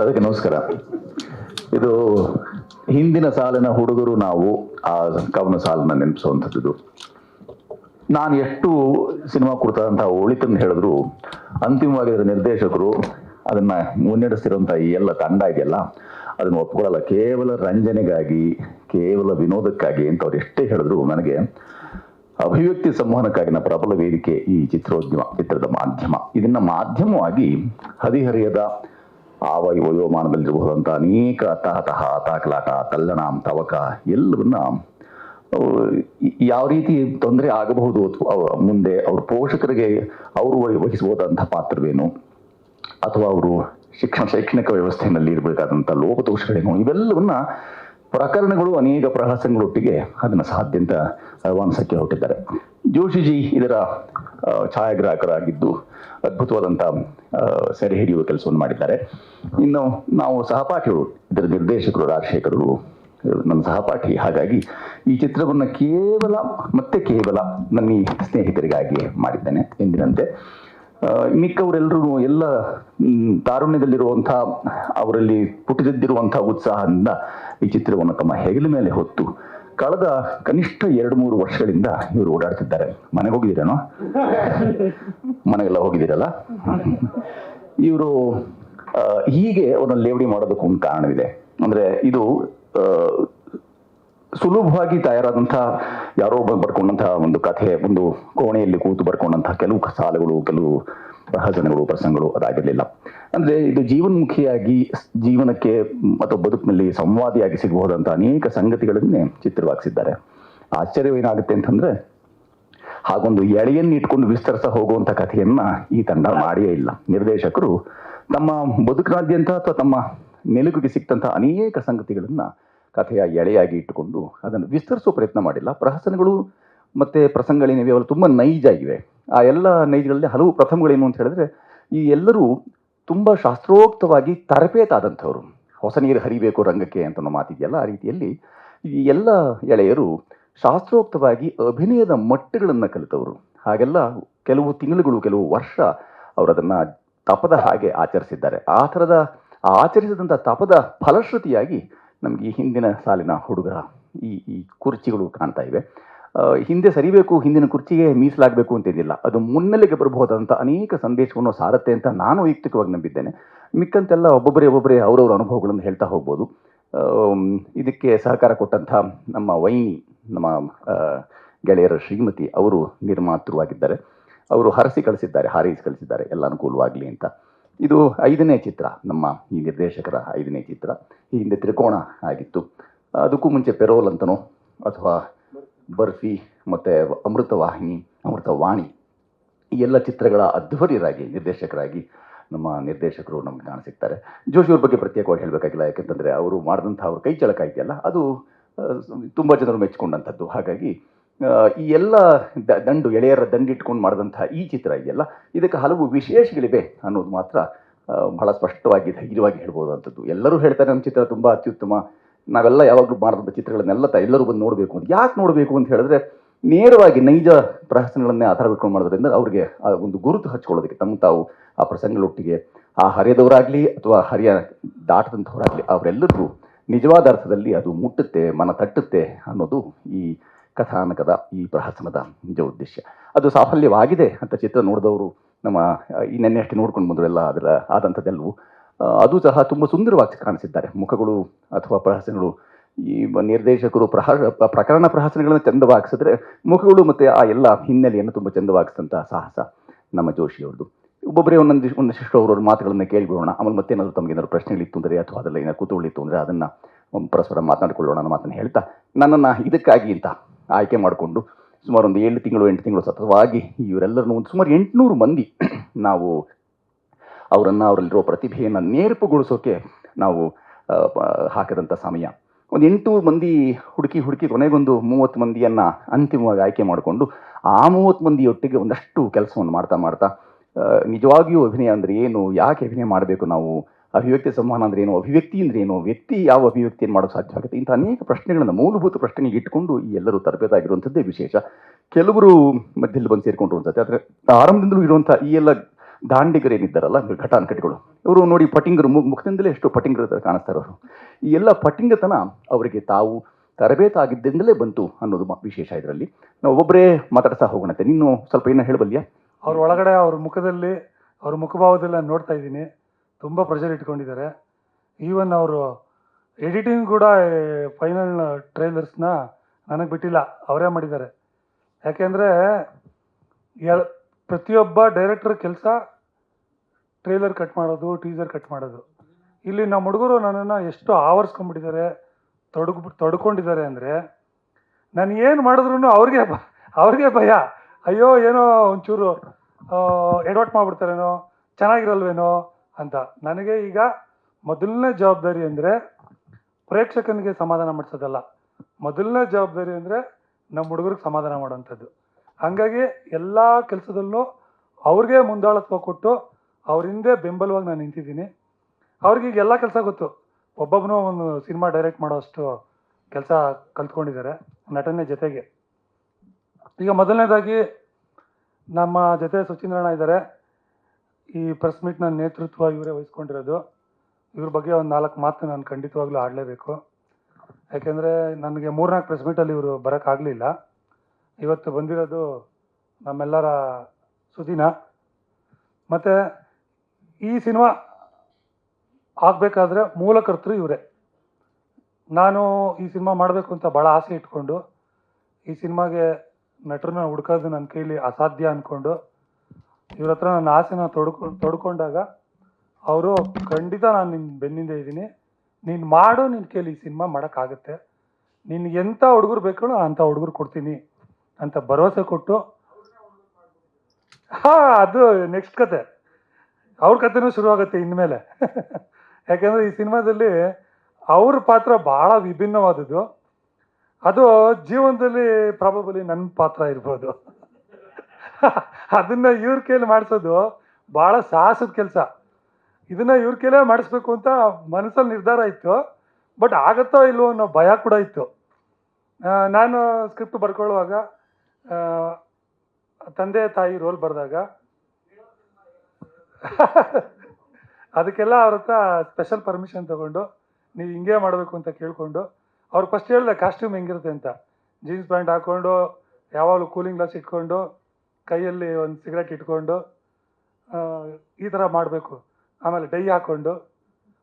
ಅದಕ್ಕೆ ನಮಸ್ಕಾರ. ಇದು ಹಿಂದಿನ ಸಾಲಿನ ಹುಡುಗರು ನಾವು ಆ ಕವನ ಸಾಲನ್ನ ನೆನಪಿಸುವಂಥದ್ದು ನಾನು ಎಷ್ಟು ಸಿನಿಮಾ ಕುರಿತಾದಂತಹ ಒಳಿತನ್ನು ಹೇಳಿದ್ರು, ಅಂತಿಮವಾಗಿ ಅದರ ನಿರ್ದೇಶಕರು ಅದನ್ನ ಮುನ್ನಡೆಸ್ತಿರುವಂತಹ ಈ ಎಲ್ಲ ತಂಡ ಇದೆಯಲ್ಲ, ಅದನ್ನು ಒಪ್ಕೊಳ್ಳಲ್ಲ. ಕೇವಲ ರಂಜನೆಗಾಗಿ, ಕೇವಲ ವಿನೋದಕ್ಕಾಗಿ ಅಂತ ಅವ್ರು ಎಷ್ಟೇ ಹೇಳಿದ್ರು, ನನಗೆ ಅಭಿವ್ಯಕ್ತಿ ಸಂವಹನಕ್ಕಾಗಿನ ಪ್ರಬಲ ವೇದಿಕೆ ಈ ಚಿತ್ರೋದ್ಯಮ ಚಿತ್ರದ ಮಾಧ್ಯಮ. ಇದನ್ನ ಮಾಧ್ಯಮವಾಗಿ ಹದಿಹರಿಯದ ಆವ ವಯೋಮಾನದಲ್ಲಿರಬಹುದಂಥ ಅನೇಕ ತಹತಹ ತಾಕಲಾಟ ತಲ್ಲಣ ತವಕ ಎಲ್ಲವನ್ನ ಯಾವ ರೀತಿ ತೊಂದರೆ ಆಗಬಹುದು ಮುಂದೆ ಅವ್ರ ಪೋಷಕರಿಗೆ ಅವರು ವಹಿಸಬಹುದಾದಂಥ ಪಾತ್ರವೇನು? ಅಥವಾ ಅವರು ಶಿಕ್ಷಣ ಶೈಕ್ಷಣಿಕ ವ್ಯವಸ್ಥೆಯಲ್ಲಿ ಇರಬೇಕಾದಂಥ ಲೋಪದೋಷಗಳೇನು? ಇವೆಲ್ಲವನ್ನ ಪ್ರಕರಣಗಳು ಅನೇಕ ಪ್ರಹಸನಗಳೊಟ್ಟಿಗೆ ಅದನ್ನು ಸಾಧ್ಯ ಅಂತ ಅವಾನ್ಸಕ್ಕೆ ಹೊರಟಿದ್ದಾರೆ. ಜೋಶಿಜಿ, ಇದರ ಛಾಯಾಗ್ರಾಹಕರಾಗಿದ್ದು ಅದ್ಭುತವಾದಂಥ ಸೆರೆ ಹಿಡಿಯುವ ಕೆಲಸವನ್ನು ಮಾಡಿದ್ದಾರೆ. ಇನ್ನು ನಾವು ಸಹಪಾಠಿಗಳು ಇದರ ನಿರ್ದೇಶಕರು, ರಾಜಶೇಖರರು ನನ್ನ ಸಹಪಾಠಿ, ಹಾಗಾಗಿ ಈ ಚಿತ್ರವನ್ನು ಕೇವಲ, ಮತ್ತೆ ಕೇವಲ ನನ್ನ ಸ್ನೇಹಿತರಿಗಾಗಿ ಮಾಡಿದ್ದೇನೆ ಎಂದಿನಂತೆ. ಮಿಕ್ಕವರೆಲ್ಲರೂ ಎಲ್ಲ ತಾರುಣ್ಯದಲ್ಲಿರುವಂಥ ಅವರಲ್ಲಿ ಪುಟಿದಿದ್ದಿರುವಂಥ ಉತ್ಸಾಹದಿಂದ ಈ ಚಿತ್ರವನ್ನು ತಮ್ಮ ಹೆಗಲ ಮೇಲೆ ಹೊತ್ತು ಕಳೆದ ಕನಿಷ್ಠ ಎರಡು ಮೂರು ವರ್ಷಗಳಿಂದ ಇವರು ಓಡಾಡ್ತಿದ್ದಾರೆ. ಮನೆಗೆ ಹೋಗಿದ್ದೀರೇನೋ? ಮನೆಗೆಲ್ಲ ಹೋಗಿದ್ದೀರಲ್ಲ? ಇವರು ಹೀಗೆ ಅವರನ್ನು ಲೇವಡಿ ಮಾಡೋದಕ್ಕೆ ಒಂದು ಕಾರಣವಿದೆ. ಅಂದ್ರೆ ಇದು ಸುಲಭವಾಗಿ ತಯಾರಾದಂತಹ ಯಾರೋ ಒಬ್ಬ ಬರ್ಕೊಂಡಂತಹ ಒಂದು ಕಥೆ, ಒಂದು ಕೋಣೆಯಲ್ಲಿ ಕೂತು ಬರ್ಕೊಂಡಂತಹ ಕೆಲವು ಸಾಲುಗಳು, ಕೆಲವು ಪ್ರಹಸನಗಳು ಪ್ರಸಂಗಗಳು ಅದಾಗಿರಲಿಲ್ಲ. ಅಂದ್ರೆ ಇದು ಜೀವನ್ಮುಖಿಯಾಗಿ ಜೀವನಕ್ಕೆ ಅಥವಾ ಬದುಕಿನಲ್ಲಿ ಸಂವಾದಿಯಾಗಿ ಸಿಗಬಹುದಂತ ಅನೇಕ ಸಂಗತಿಗಳನ್ನೇ ಚಿತ್ರವಾಗಿಸಿದ್ದಾರೆ. ಆಶ್ಚರ್ಯವೇನಾಗುತ್ತೆ ಅಂತಂದ್ರೆ, ಹಾಗೊಂದು ಎಳೆಯನ್ನು ಇಟ್ಕೊಂಡು ವಿಸ್ತರಿಸ ಹೋಗುವಂತ ಕಥೆಯನ್ನ ಈ ತಂಡ ಮಾಡಿಯೇ ಇಲ್ಲ. ನಿರ್ದೇಶಕರು ತಮ್ಮ ಬದುಕಿನಾದ್ಯಂತ ಅಥವಾ ತಮ್ಮ ನೆಲುಗಿಗೆ ಸಿಕ್ತಂತ ಅನೇಕ ಸಂಗತಿಗಳನ್ನ ಕಥೆಯ ಎಳೆಯಾಗಿ ಇಟ್ಟುಕೊಂಡು ಅದನ್ನು ವಿಸ್ತರಿಸುವ ಪ್ರಯತ್ನ ಮಾಡಿಲ್ಲ. ಪ್ರಹಸನಗಳು ಮತ್ತೆ ಪ್ರಸಂಗಗಳೇನಿವೆ ಅವರು ತುಂಬ ನೈಜ ಇವೆ. ಆ ಎಲ್ಲ ನೈಜಗಳಲ್ಲಿ ಹಲವು ಪ್ರಥಮಗಳೇನು ಅಂತ ಹೇಳಿದ್ರೆ, ಈ ಎಲ್ಲರೂ ತುಂಬ ಶಾಸ್ತ್ರೋಕ್ತವಾಗಿ ತರಬೇತಾದಂಥವ್ರು. ಹೊಸ ನೀರು ಹರಿಬೇಕು ರಂಗಕ್ಕೆ ಅಂತ ಅನ್ನೋ ಮಾತಿದೆಯಲ್ಲ ಆ ರೀತಿಯಲ್ಲಿ. ಈ ಎಲ್ಲ ಎಳೆಯರು ಶಾಸ್ತ್ರೋಕ್ತವಾಗಿ ಅಭಿನಯದ ಮಟ್ಟಗಳನ್ನು ಕಲಿತವರು. ಹಾಗೆಲ್ಲ ಕೆಲವು ತಿಂಗಳುಗಳು, ಕೆಲವು ವರ್ಷ ಅವರು ಅದನ್ನು ತಪದ ಹಾಗೆ ಆಚರಿಸಿದ್ದಾರೆ. ಆ ಥರದ ಆಚರಿಸಿದಂಥ ತಪದ ಫಲಶ್ರುತಿಯಾಗಿ ನಮಗೆ ಈ ಹಿಂದಿನ ಸಾಲಿನ ಹುಡುಗ ಈ ಈ ಕುರ್ಚಿಗಳು ಕಾಣ್ತಾ ಇವೆ. ಹಿಂದೆ ಸರಿಬೇಕು, ಹಿಂದಿನ ಕುರ್ಚಿಗೆ ಮೀಸಲಾಗಬೇಕು ಅಂತಿದ್ದಿಲ್ಲ ಅದು ಮುನ್ನೆಲೆಗೆ ಬರಬಹುದಾದಂಥ ಅನೇಕ ಸಂದೇಶವನ್ನು ಸಾರತ್ತೆ ಅಂತ ನಾನು ವೈಯಕ್ತಿಕವಾಗಿ ನಂಬಿದ್ದೇನೆ. ಮಿಕ್ಕಂತೆಲ್ಲ ಒಬ್ಬೊಬ್ಬರೇ ಒಬ್ಬೊಬ್ಬರೇ ಅವರವರ ಅನುಭವಗಳನ್ನು ಹೇಳ್ತಾ ಹೋಗ್ಬೋದು. ಇದಕ್ಕೆ ಸಹಕಾರ ಕೊಟ್ಟಂಥ ನಮ್ಮ ವೈನಿ, ನಮ್ಮ ಗೆಳೆಯರ ಶ್ರೀಮತಿ ಅವರು ನಿರ್ಮಾತೃವಾಗಿದ್ದಾರೆ. ಅವರು ಹರಸಿ ಕಳಿಸಿದ್ದಾರೆ, ಹಾರೈಸಿ ಕಳಿಸಿದ್ದಾರೆ, ಎಲ್ಲ ಅನುಕೂಲವಾಗಲಿ ಅಂತ. ಇದು ಐದನೇ ಚಿತ್ರ, ನಮ್ಮ ಈ ನಿರ್ದೇಶಕರ ಐದನೇ ಚಿತ್ರ. ಈ ಹಿಂದೆ ತ್ರಿಕೋಣ ಆಗಿತ್ತು. ಅದಕ್ಕೂ ಮುಂಚೆ ಪೆರೋಲ್ ಅಂತನೋ, ಅಥವಾ ಬರ್ಫಿ, ಮತ್ತು ಅಮೃತವಾಹಿನಿ, ಅಮೃತವಾಣಿ, ಈ ಎಲ್ಲ ಚಿತ್ರಗಳ ಅಧ್ವರ್ಯರಾಗಿ ನಿರ್ದೇಶಕರಾಗಿ ನಮ್ಮ ನಿರ್ದೇಶಕರು ನಮ್ಗೆ ಜೋಶಿ ಅವ್ರ ಬಗ್ಗೆ ಪ್ರತ್ಯೇಕವಾಗಿ ಹೇಳಬೇಕಾಗಿಲ್ಲ, ಯಾಕೆಂತಂದರೆ ಅವರು ಮಾಡಿದಂಥ ಅವ್ರ ಕೈ ಚಳಕ ಇದೆಯಲ್ಲ ಅದು ತುಂಬ ಜನರು ಮೆಚ್ಚಿಕೊಂಡಂಥದ್ದು. ಹಾಗಾಗಿ ಈ ಎಲ್ಲ ದಂಡು, ಎಳೆಯರ ದಂಡಿಟ್ಕೊಂಡು ಮಾಡಿದಂಥ ಈ ಚಿತ್ರ ಇದೆಯಲ್ಲ, ಇದಕ್ಕೆ ಹಲವು ವಿಶೇಷಗಳಿವೆ ಅನ್ನೋದು ಮಾತ್ರ ಬಹಳ ಸ್ಪಷ್ಟವಾಗಿ, ಧೈರ್ಯವಾಗಿ ಹೇಳ್ಬೋದು ಅಂಥದ್ದು ಎಲ್ಲರೂ ಹೇಳ್ತಾರೆ, ನಮ್ಮ ಚಿತ್ರ ತುಂಬ ಅತ್ಯುತ್ತಮ ನಾವೆಲ್ಲ ಯಾವಾಗಲೂ ಮಾಡಿದಂಥ ಚಿತ್ರಗಳನ್ನೆಲ್ಲ ತ, ಎಲ್ಲರೂ ಬಂದು ನೋಡಬೇಕು ಅಂತ. ಯಾಕೆ ನೋಡಬೇಕು ಅಂತ ಹೇಳಿದ್ರೆ ನೇರವಾಗಿ ನೈಜ ಪ್ರಹಸನಗಳನ್ನೇ ಆಧಾರ ಬಿಟ್ಕೊಂಡು ಮಾಡೋದ್ರಿಂದ ಅವರಿಗೆ ಆ ಒಂದು ಗುರುತು ಹಚ್ಕೊಳ್ಳೋದಕ್ಕೆ, ತಮ್ಮ ತಾವು ಆ ಪ್ರಸಂಗಗಳೊಟ್ಟಿಗೆ, ಆ ಹರಿಯದವರಾಗಲಿ ಅಥವಾ ಹರಿಯ ದಾಟದಂಥವರಾಗಲಿ, ಅವರೆಲ್ಲರಿಗೂ ನಿಜವಾದ ಅರ್ಥದಲ್ಲಿ ಅದು ಮುಟ್ಟುತ್ತೆ, ಮನ ತಟ್ಟುತ್ತೆ ಅನ್ನೋದು ಈ ಕಥಾನಕದ, ಈ ಪ್ರಹಸನದ ನಿಜ ಉದ್ದೇಶ. ಅದು ಸಾಫಲ್ಯವಾಗಿದೆ ಅಂತ ಚಿತ್ರ ನೋಡಿದವರು ನಮ್ಮ ಈ ನೆನ್ನೆ ಅಷ್ಟೇ ನೋಡ್ಕೊಂಡು ಬಂದರೆಲ್ಲ ಅದರ ಆದಂಥದ್ದೆಲ್ಲವೂ ಅದು ಸಹ ತುಂಬ ಸುಂದರವಾಗಿ ಕಾಣಿಸಿದ್ದಾರೆ. ಮುಖಗಳು ಅಥವಾ ಪ್ರಹಸನಗಳು. ಈ ನಿರ್ದೇಶಕರು ಪ್ರಹ ಪ್ರಕರಣ ಪ್ರಹಸನಗಳನ್ನು ಚಂದವಾಗಿಸಿದ್ರೆ ಮುಖಗಳು ಮತ್ತು ಆ ಎಲ್ಲ ಹಿನ್ನೆಲೆಯನ್ನು ತುಂಬ ಚಂದವಾಗಿಸಿದಂಥ ಸಾಹಸ ನಮ್ಮ ಜೋಶಿಯವ್ರದ್ದು. ಒಬ್ಬೊಬ್ಬರೇ ಒಂದೊಂದು ಒಂದಷ್ಟು ಅವರವ್ರ ಮಾತುಗಳನ್ನು ಕೇಳಿಬಿಡೋಣ ಆಮೇಲೆ ಮತ್ತೇನಾದರೂ ತಮಗೆ ಪ್ರಶ್ನೆಗಳು ಪ್ರಶ್ನೆಗಳಿತ್ತು ಅಂದರೆ ಅಥವಾ ಅದೆಲ್ಲ ಏನೋ ಕುತೂಹಲಿತ್ತು ಅಂದರೆ ಅದನ್ನು ಪರಸ್ಪರ ಮಾತನಾಡಿಕೊಳ್ಳೋಣ ಅನ್ನೋ ಮಾತನ್ನು ಹೇಳ್ತಾ, ನನ್ನನ್ನು ಇದಕ್ಕಾಗಿ ಅಂತ ಆಯ್ಕೆ ಮಾಡಿಕೊಂಡು ಸುಮಾರು ಒಂದು ಏಳು ತಿಂಗಳು, ಎಂಟು ತಿಂಗಳು ಸತತವಾಗಿ ಇವರೆಲ್ಲರನ್ನು ಒಂದು ಸುಮಾರು ಎಂಟುನೂರು ಮಂದಿ ನಾವು ಅವರನ್ನು ಅವರಲ್ಲಿರೋ ಪ್ರತಿಭೆಯನ್ನು ನೇರ್ಪುಗೊಳಿಸೋಕೆ ನಾವು ಹಾಕಿದಂಥ ಸಮಯ. ಒಂದು ಎಂಟು ಮಂದಿ ಹುಡುಕಿ ಹುಡುಕಿ ಕೊನೆಗೊಂದು ಮೂವತ್ತು ಮಂದಿಯನ್ನು ಅಂತಿಮವಾಗಿ ಆಯ್ಕೆ ಮಾಡಿಕೊಂಡು ಆ ಮೂವತ್ತು ಮಂದಿಯೊಟ್ಟಿಗೆ ಒಂದಷ್ಟು ಕೆಲಸವನ್ನು ಮಾಡ್ತಾ ಮಾಡ್ತಾ ನಿಜವಾಗಿಯೂ ಅಭಿನಯ ಅಂದರೆ ಏನು, ಯಾಕೆ ಅಭಿನಯ ಮಾಡಬೇಕು ನಾವು? ಅಭಿವ್ಯಕ್ತಿ ಸಂವಹನ ಅಂದ್ರೆ ಏನು? ಅಭಿವ್ಯಕ್ತಿ ಅಂದ್ರೆ ಏನು? ವ್ಯಕ್ತಿ ಯಾವ ಅಭಿವ್ಯಕ್ತಿಯನ್ನು ಮಾಡೋದು ಸಾಧ್ಯವಾಗುತ್ತೆ ಇಂಥ ಅನೇಕ ಪ್ರಶ್ನೆಗಳನ್ನು ಮೂಲಭೂತ ಪ್ರಶ್ನೆಗೆ ಇಟ್ಕೊಂಡು ಈ ಎಲ್ಲರೂ ತರಬೇತಾಗಿರುವಂಥದ್ದೇ ವಿಶೇಷ. ಕೆಲವರು ಮಧ್ಯದಲ್ಲಿ ಬಂದು ಸೇರಿಕೊಂಡ್ರು ಅನ್ಸುತ್ತೆ ಆದರೆ ಆರಂಭದಿಂದಲೂ ಇರುವಂಥ ಈ ಎಲ್ಲ ದಾಂಡಿಗರೇನಿದ್ದಾರಲ್ಲ ಘಟಾನ್ಕಟಿಗಳು ಇವರು ನೋಡಿ ಪಟಿಂಗರು ಮುಖ ಮುಖದಿಂದಲೇ ಎಷ್ಟು ಪಟಿಂಗರ ಕಾಣಿಸ್ತಾ ಅವರು ಈ ಎಲ್ಲ ಪಟಿಂಗತನ ಅವರಿಗೆ ತಾವು ತರಬೇತಾಗಿದ್ದರಿಂದಲೇ ಬಂತು ಅನ್ನೋದು ವಿಶೇಷ ಇದರಲ್ಲಿ. ನಾವು ಒಬ್ಬರೇ ಮಾತಾಡ್ತಾ ಹೋಗೋಣಂತೆ ನೀನು ಸ್ವಲ್ಪ ಏನೋ ಹೇಳಬಲ್ಯಾ? ಅವ್ರ ಒಳಗಡೆ ಅವ್ರ ಮುಖದಲ್ಲಿ, ಅವ್ರ ಮುಖಭಾವದಲ್ಲಿ ನೋಡ್ತಾ ಇದ್ದೀನಿ. ತುಂಬ ಪ್ರೆಷರ್ ಇಟ್ಕೊಂಡಿದ್ದಾರೆ. ಈವನ್ ಅವರು ಎಡಿಟಿಂಗ್ ಕೂಡ ಫೈನಲ್ ಟ್ರೈಲರ್ಸ್ನ ನನಗೆ ಬಿಟ್ಟಿಲ್ಲ. ಅವರೇ ಮಾಡಿದ್ದಾರೆ. ಯಾಕೆಂದರೆ ಪ್ರತಿಯೊಬ್ಬ ಡೈರೆಕ್ಟರ್ ಕೆಲಸ ಟ್ರೈಲರ್ ಕಟ್ ಮಾಡೋದು, ಟೀಸರ್ ಕಟ್ ಮಾಡೋದು. ಇಲ್ಲಿ ನಮ್ಮ ಹುಡುಗರು ನನ್ನನ್ನು ಎಷ್ಟು ಆವರಿಸ್ಕೊಂಡ್ಬಿಟ್ಟಿದ್ದಾರೆ, ತೊಡಗು, ತೊಡ್ಕೊಂಡಿದ್ದಾರೆ ಅಂದರೆ, ನಾನು ಏನು ಮಾಡಿದ್ರು ಅವ್ರಿಗೆ ಅವ್ರಿಗೆ ಭಯ. ಅಯ್ಯೋ, ಏನೋ ಒಂಚೂರು ಎಡವಟ್ ಮಾಡಿಬಿಡ್ತಾರೇನೋ, ಚೆನ್ನಾಗಿರಲ್ವೇನೋ ಅಂತ. ನನಗೆ ಈಗ ಮೊದಲನೇ ಜವಾಬ್ದಾರಿ ಅಂದರೆ ಪ್ರೇಕ್ಷಕನಿಗೆ ಸಮಾಧಾನ ಮಾಡಿಸೋದಲ್ಲ. ಮೊದಲನೇ ಜವಾಬ್ದಾರಿ ಅಂದರೆ ನಮ್ಮ ಹುಡುಗರಿಗೆ ಸಮಾಧಾನ ಮಾಡೋವಂಥದ್ದು. ಹಾಗಾಗಿ ಎಲ್ಲ ಕೆಲಸದಲ್ಲೂ ಅವ್ರಿಗೆ ಮುಂದಾಳತ್ವ ಕೊಟ್ಟು ಅವ್ರ ಹಿಂದೆ ಬೆಂಬಲವಾಗಿ ನಾನು ನಿಂತಿದ್ದೀನಿ. ಅವ್ರಿಗೆ ಈಗ ಎಲ್ಲ ಕೆಲಸ ಗೊತ್ತು. ಒಬ್ಬೊಬ್ಬನು ಒಂದು ಸಿನಿಮಾ ಡೈರೆಕ್ಟ್ ಮಾಡೋಷ್ಟು ಕೆಲಸ ಕಲ್ತ್ಕೊಂಡಿದ್ದಾರೆ, ನಟನೆ ಜೊತೆಗೆ. ಈಗ ಮೊದಲನೇದಾಗಿ ನಮ್ಮ ಜೊತೆ ಸುಚೀಂದ್ರಣ್ಣ ಇದ್ದಾರೆ. ಈ ಪ್ರೆಸ್ ಮೀಟ್ನ ನೇತೃತ್ವ ಇವರೇ ವಹಿಸ್ಕೊಂಡಿರೋದು. ಇವ್ರ ಬಗ್ಗೆ ಒಂದು ನಾಲ್ಕು ಮಾತು ನಾನು ಖಂಡಿತವಾಗ್ಲೂ ಆಡಲೇಬೇಕು. ಯಾಕೆಂದರೆ ನನಗೆ ಮೂರ್ನಾಲ್ಕು ಪ್ರೆಸ್ ಮೀಟಲ್ಲಿ ಇವರು ಬರೋಕ್ಕಾಗಲಿಲ್ಲ ಇವತ್ತು ಬಂದಿರೋದು ನಮ್ಮೆಲ್ಲರ ಸುದಿನ. ಮತ್ತು ಈ ಸಿನಿಮಾ ಆಗಬೇಕಾದ್ರೆ ಮೂಲಕರ್ತರು ಇವರೇ. ನಾನು ಈ ಸಿನಿಮಾ ಮಾಡಬೇಕು ಅಂತ ಭಾಳ ಆಸೆ ಇಟ್ಕೊಂಡು, ಈ ಸಿನಿಮಾಗೆ ನಟರನ್ನ ಹುಡ್ಕೋದು ನನ್ನ ಕೈಲಿ ಅಸಾಧ್ಯ ಅಂದ್ಕೊಂಡು ಇವ್ರ ಹತ್ರ ನನ್ನ ಆಸೆನ ತೊಡ್ಕೊ, ತೊಡ್ಕೊಂಡಾಗ ಅವರು ಖಂಡಿತ ನಾನು ನಿನ್ನ ಬೆನ್ನಿಂದ ಇದ್ದೀನಿ. ನೀನು ಮಾಡು ನಿನ್ನ ಕೈಲಿ ಈ ಸಿನಿಮಾ ಮಾಡೋಕ್ಕಾಗತ್ತೆ. ನಿನ್ಗೆ ಎಂಥ ಹುಡುಗರು ಬೇಕೋ ಅಂಥ ಹುಡುಗರು ಕೊಡ್ತೀನಿ ಅಂತ ಭರವಸೆ ಕೊಟ್ಟು, ಹಾಂ, ಅದು ನೆಕ್ಸ್ಟ್ ಕತೆ. ಅವ್ರ ಕಥೆನೂ ಶುರುವಾಗುತ್ತೆ ಇನ್ಮೇಲೆ. ಯಾಕೆಂದರೆ ಈ ಸಿನಿಮಾದಲ್ಲಿ ಅವ್ರ ಪಾತ್ರ ಬಹಳ ವಿಭಿನ್ನವಾದದ್ದು. ಅದು ಜೀವನದಲ್ಲಿ ಪ್ರಾಬಬಲಿ ನನ್ನ ಪಾತ್ರ ಇರ್ಬೋದು. ಅದನ್ನ ಇವ್ರ ಕೈಲಿ ಮಾಡಿಸೋದು ಬಹಳ ಸಾಹಸದ ಕೆಲಸ. ಇದನ್ನ ಇವ್ರ ಕೈಲೇ ಮಾಡಿಸ್ಬೇಕು ಅಂತ ಮನಸ್ಸಲ್ಲಿ ನಿರ್ಧಾರ ಇತ್ತು. ಬಟ್ ಆಗತ್ತೋ ಇಲ್ವೋ ಅನ್ನೋ ಭಯ ಕೂಡ ಇತ್ತು. ನಾನು ಸ್ಕ್ರಿಪ್ಟ್ ಬರ್ಕೊಳ್ಳುವಾಗ ತಂದೆ ತಾಯಿ ರೋಲ್ ಬರೆದಾಗ ಅದಕ್ಕೆಲ್ಲ ಅವ್ರ ಹತ್ರ ಸ್ಪೆಷಲ್ ಪರ್ಮಿಷನ್ ತಗೊಂಡು ನೀವು ಹಿಂಗೆ ಮಾಡಬೇಕು ಅಂತ ಕೇಳಿಕೊಂಡು, ಅವ್ರು ಫಸ್ಟ್ ಹೇಳಿದೆ ಕಾಸ್ಟ್ಯೂಮ್ ಹೆಂಗಿರುತ್ತೆ ಅಂತ. ಜೀನ್ಸ್ ಪ್ಯಾಂಟ್ ಹಾಕ್ಕೊಂಡು ಯಾವಾಗಲೂ ಕೂಲಿಂಗ್ ಗ್ಲಾಸ್ ಇಟ್ಕೊಂಡು, ಕೈಯಲ್ಲಿ ಒಂದು ಸಿಗರೆಟ್ ಇಟ್ಕೊಂಡು ಈ ಥರ ಮಾಡಬೇಕು. ಆಮೇಲೆ ಡೈ ಹಾಕ್ಕೊಂಡು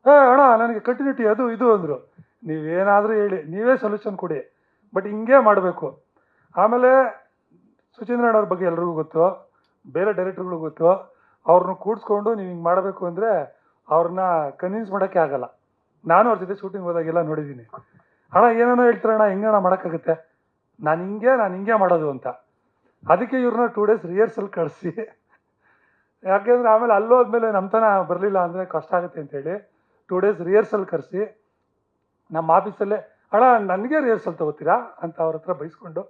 ಏ, ಅಣ್ಣ, ನನಗೆ ಕಂಟಿನ್ಯೂಟಿ ಅದು, ಇದು ಅಂದರು. ನೀವೇನಾದರೂ ಹೇಳಿ, ನೀವೇ ಸೊಲ್ಯೂಷನ್ ಕೊಡಿ. ಬಟ್ ಹಿಂಗೆ ಮಾಡಬೇಕು. ಆಮೇಲೆ ಸುಚೇಂದ್ರಣ್ಣ ಅವ್ರ ಬಗ್ಗೆ ಎಲ್ರಿಗೂ ಗೊತ್ತು, ಬೇರೆ ಡೈರೆಕ್ಟರ್ಗಳಿಗೂ ಗೊತ್ತು ಅವ್ರನ್ನ ಕೂಡಿಸ್ಕೊಂಡು ನೀವು ಹಿಂಗೆ ಮಾಡಬೇಕು ಅಂದರೆ ಅವ್ರನ್ನ ಕನ್ವಿನ್ಸ್ ಮಾಡೋಕ್ಕೆ ಆಗಲ್ಲ. ನಾನು ಅವ್ರ ಜೊತೆ ಶೂಟಿಂಗ್ ಹೋದಾಗೆಲ್ಲ ನೋಡಿದ್ದೀನಿ ಅಣ್ಣ, ಏನೇನೋ ಹೇಳ್ತಾರಣ್ಣ ಹೆಂಗಣ್ಣ ಮಾಡೋಕ್ಕಾಗುತ್ತೆ? ನಾನು ಹಿಂಗೆ ನಾನು ಹಿಂಗೆ ಮಾಡೋದು ಅಂತ. ಅದಕ್ಕೆ ಇವ್ರನ್ನ ಟೂ ಡೇಸ್ ರಿಹರ್ಸಲ್ ಕಳಿಸಿ. ಯಾಕೆಂದ್ರೆ ಆಮೇಲೆ ಅಲ್ಲೋದ್ಮೇಲೆ ನಮ್ಮ ತನ ಬರಲಿಲ್ಲ ಅಂದರೆ ಕಷ್ಟ ಆಗುತ್ತೆ ಅಂತೇಳಿ ಟೂ ಡೇಸ್ ರಿಹರ್ಸಲ್ ಕರೆಸಿ ನಮ್ಮ ಆಫೀಸಲ್ಲೇ ಅಣ್ಣ, ನನಗೆ ರಿಹರ್ಸಲ್ ತಗೋತೀರಾ? ಅಂತ ಅವ್ರ ಹತ್ರ ಬೈಸ್ಕೊಂಡು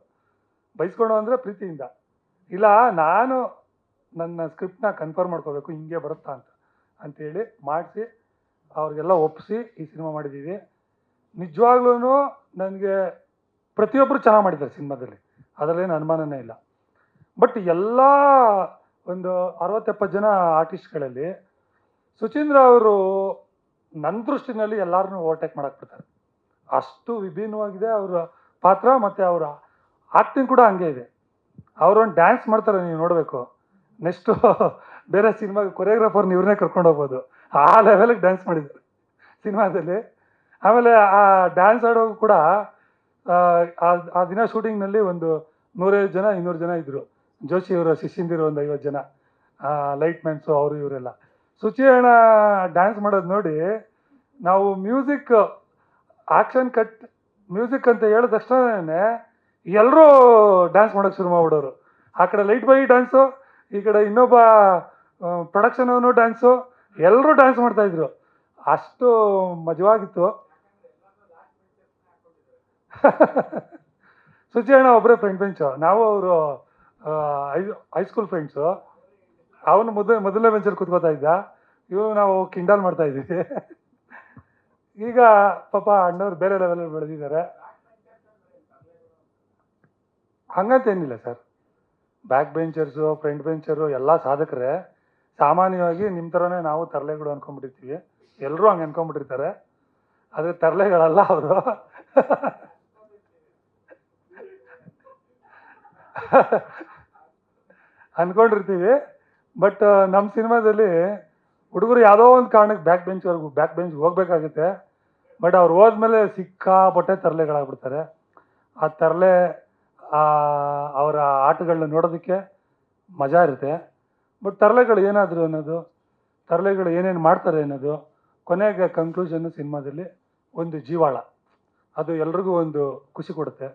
ಬೈಸ್ಕೊಂಡು ಅಂದರೆ ಪ್ರೀತಿಯಿಂದ, ಇಲ್ಲ, ನಾನು ನನ್ನ ಸ್ಕ್ರಿಪ್ಟ್ನ ಕನ್ಫರ್ಮ್ ಮಾಡ್ಕೋಬೇಕು, ಹಿಂಗೆ ಬರುತ್ತಾ ಅಂತ. ಅಂತೇಳಿ ಮಾಡಿಸಿ, ಅವ್ರಿಗೆಲ್ಲ ಒಪ್ಪಿಸಿ ಈ ಸಿನಿಮಾ ಮಾಡಿದ್ದೀವಿ ನಿಜವಾಗ್ಲೂ ನನಗೆ ಪ್ರತಿಯೊಬ್ಬರು ಚೆನ್ನಾಗಿ ಮಾಡಿದ್ದಾರೆ ಸಿನಿಮಾದಲ್ಲಿ ಅದರಲ್ಲೇನು ಅನುಮಾನನೇ ಇಲ್ಲ. ಬಟ್ ಎಲ್ಲ ಒಂದು ಅರವತ್ತೆಪ್ಪತ್ತು ಜನ ಆರ್ಟಿಸ್ಟ್ಗಳಲ್ಲಿ ಸುಚೀಂದ್ರ ಅವರು ನನ್ನ ದೃಷ್ಟಿನಲ್ಲಿ ಎಲ್ಲರನ್ನೂ ಓವರ್ಟೇಕ್ ಮಾಡಕ್ಕೆ ಬಿಡ್ತಾರೆ. ಅಷ್ಟು ವಿಭಿನ್ನವಾಗಿದೆ ಅವರ ಪಾತ್ರ ಮತ್ತು ಅವರ ಆಕ್ಟಿಂಗ್ ಕೂಡ ಹಂಗೆ ಇದೆ. ಅವರೊಂದು ಡ್ಯಾನ್ಸ್ ಮಾಡ್ತಾರೆ, ನೀವು ನೋಡಬೇಕು. ನೆಕ್ಸ್ಟು ಬೇರೆ ಸಿನಿಮಾಗೆ ಕೊರಿಯೋಗ್ರಾಫರ್ನ ಇವ್ರನ್ನೇ ಕರ್ಕೊಂಡು ಹೋಗ್ಬೋದು. ಆ ಲೆವೆಲಿಗೆ ಡ್ಯಾನ್ಸ್ ಮಾಡಿದ್ರು ಸಿನಿಮಾದಲ್ಲಿ. ಆಮೇಲೆ ಆ ಡ್ಯಾನ್ಸ್ ಆಡೋದು ಕೂಡ ಆ, ದಿನ ಶೂಟಿಂಗ್ನಲ್ಲಿ ಒಂದು ನೂರೈವತ್ತು ಜನ ಇನ್ನೂರು ಜನ ಇದ್ದರು ಜೋಶಿ ಅವರ ಶಿಷ್ಯಂದಿರು ಒಂದು ಐವತ್ತು ಜನ. ಲೈಟ್ ಮ್ಯಾನ್ಸು ಅವರು ಇವರೆಲ್ಲ. ಸುಚಿಯಣ್ಣ ಡ್ಯಾನ್ಸ್ ಮಾಡೋದು ನೋಡಿ ನಾವು ಮ್ಯೂಸಿಕ್ ಆಕ್ಷನ್ ಕಟ್ ಮ್ಯೂಸಿಕ್ ಅಂತ ಹೇಳಿದ ತಕ್ಷಣನೇ ಎಲ್ಲರೂ ಡ್ಯಾನ್ಸ್ ಮಾಡೋಕ್ಕೆ ಶುರು ಮಾಡ್ಬಿಡೋರು. ಆ ಕಡೆ ಲೈಟ್ ಬೈ ಡ್ಯಾನ್ಸು ಈ ಕಡೆ ಇನ್ನೊಬ್ಬ ಪ್ರೊಡಕ್ಷನ್ ಅವನು ಡ್ಯಾನ್ಸು ಎಲ್ಲರೂ ಡ್ಯಾನ್ಸ್ ಮಾಡ್ತಾ ಇದ್ರು. ಅಷ್ಟು ಮಜವಾಗಿತ್ತು. ಸುಚಿ ಅಣ್ಣ ಒಬ್ಬರೇ ಫ್ರೆಂಡ್ ಬೆಂಚು ನಾವು ಅವರು ಹೈಸ್ಕೂಲ್ ಫ್ರೆಂಡ್ಸು ಅವನು ಮೊದಲ, ಮೊದಲನೇ ಬೆಂಚಲ್ಲಿ ಕೂತ್ಕೋತಾ ಇದ್ದ. ಇವು ನಾವು ಕಿಂಡಲ್ ಮಾಡ್ತಾ ಇದ್ದೀವಿ. ಈಗ ಪಾಪ ಅಣ್ಣವ್ರು ಬೇರೆ ಲೆವೆಲಲ್ಲಿ ಬೆಳೆದಿದ್ದಾರೆ. ಹಂಗಂತೇನಿಲ್ಲ sir. Back benchers front bencher ಎಲ್ಲ ಸಾಧಕರೇ, ಸಾಮಾನ್ಯವಾಗಿ ನಿಮ್ಮ ಥರನೇ ನಾವು ತರಲೆಗಳು ಅನ್ಕೊಂಡ್ಬಿಟ್ಟಿರ್ತೀವಿ. ಎಲ್ಲರೂ ಹಂಗೆ ಅನ್ಕೊಂಡ್ಬಿಟ್ಟಿರ್ತಾರೆ. ಆದರೆ ತರಲೆಗಳಲ್ಲ ಅವರು. ಅನ್ಕೊಂಡಿರ್ತೀವಿ. ಬಟ್ ನಮ್ಮ ಸಿನಿಮಾದಲ್ಲಿ ಹುಡುಗರು ಯಾವುದೋ ಒಂದು ಕಾರಣಕ್ಕೆ ಬ್ಯಾಕ್ ಬೆಂಚ್ವರೆಗೂ ಬ್ಯಾಕ್ ಬೆಂಚ್ ಹೋಗ್ಬೇಕಾಗುತ್ತೆ. ಬಟ್ ಅವ್ರು ಹೋದ್ಮೇಲೆ ಸಿಕ್ಕಾಪಟ್ಟೆ ತರಲೆಗಳಾಗ್ಬಿಡ್ತಾರೆ. ಆ ತರಲೆ ಅವರ ಆಟಗಳನ್ನ ನೋಡೋದಕ್ಕೆ ಮಜಾ ಇರುತ್ತೆ. ಬಟ್ ತರಲೆಗಳು ಏನಾದರೂ ಅನ್ನೋದು ತರಲೆಗಳು ಏನೇನು ಮಾಡ್ತಾರೆ ಅನ್ನೋದು ಕೊನೆಗೆ ಕಂಕ್ಲೂಷನ್ ಸಿನಿಮಾದಲ್ಲಿ ಒಂದು ಜೀವಾಳ. ಅದು ಎಲ್ರಿಗೂ ಒಂದು ಖುಷಿ ಕೊಡುತ್ತೆ.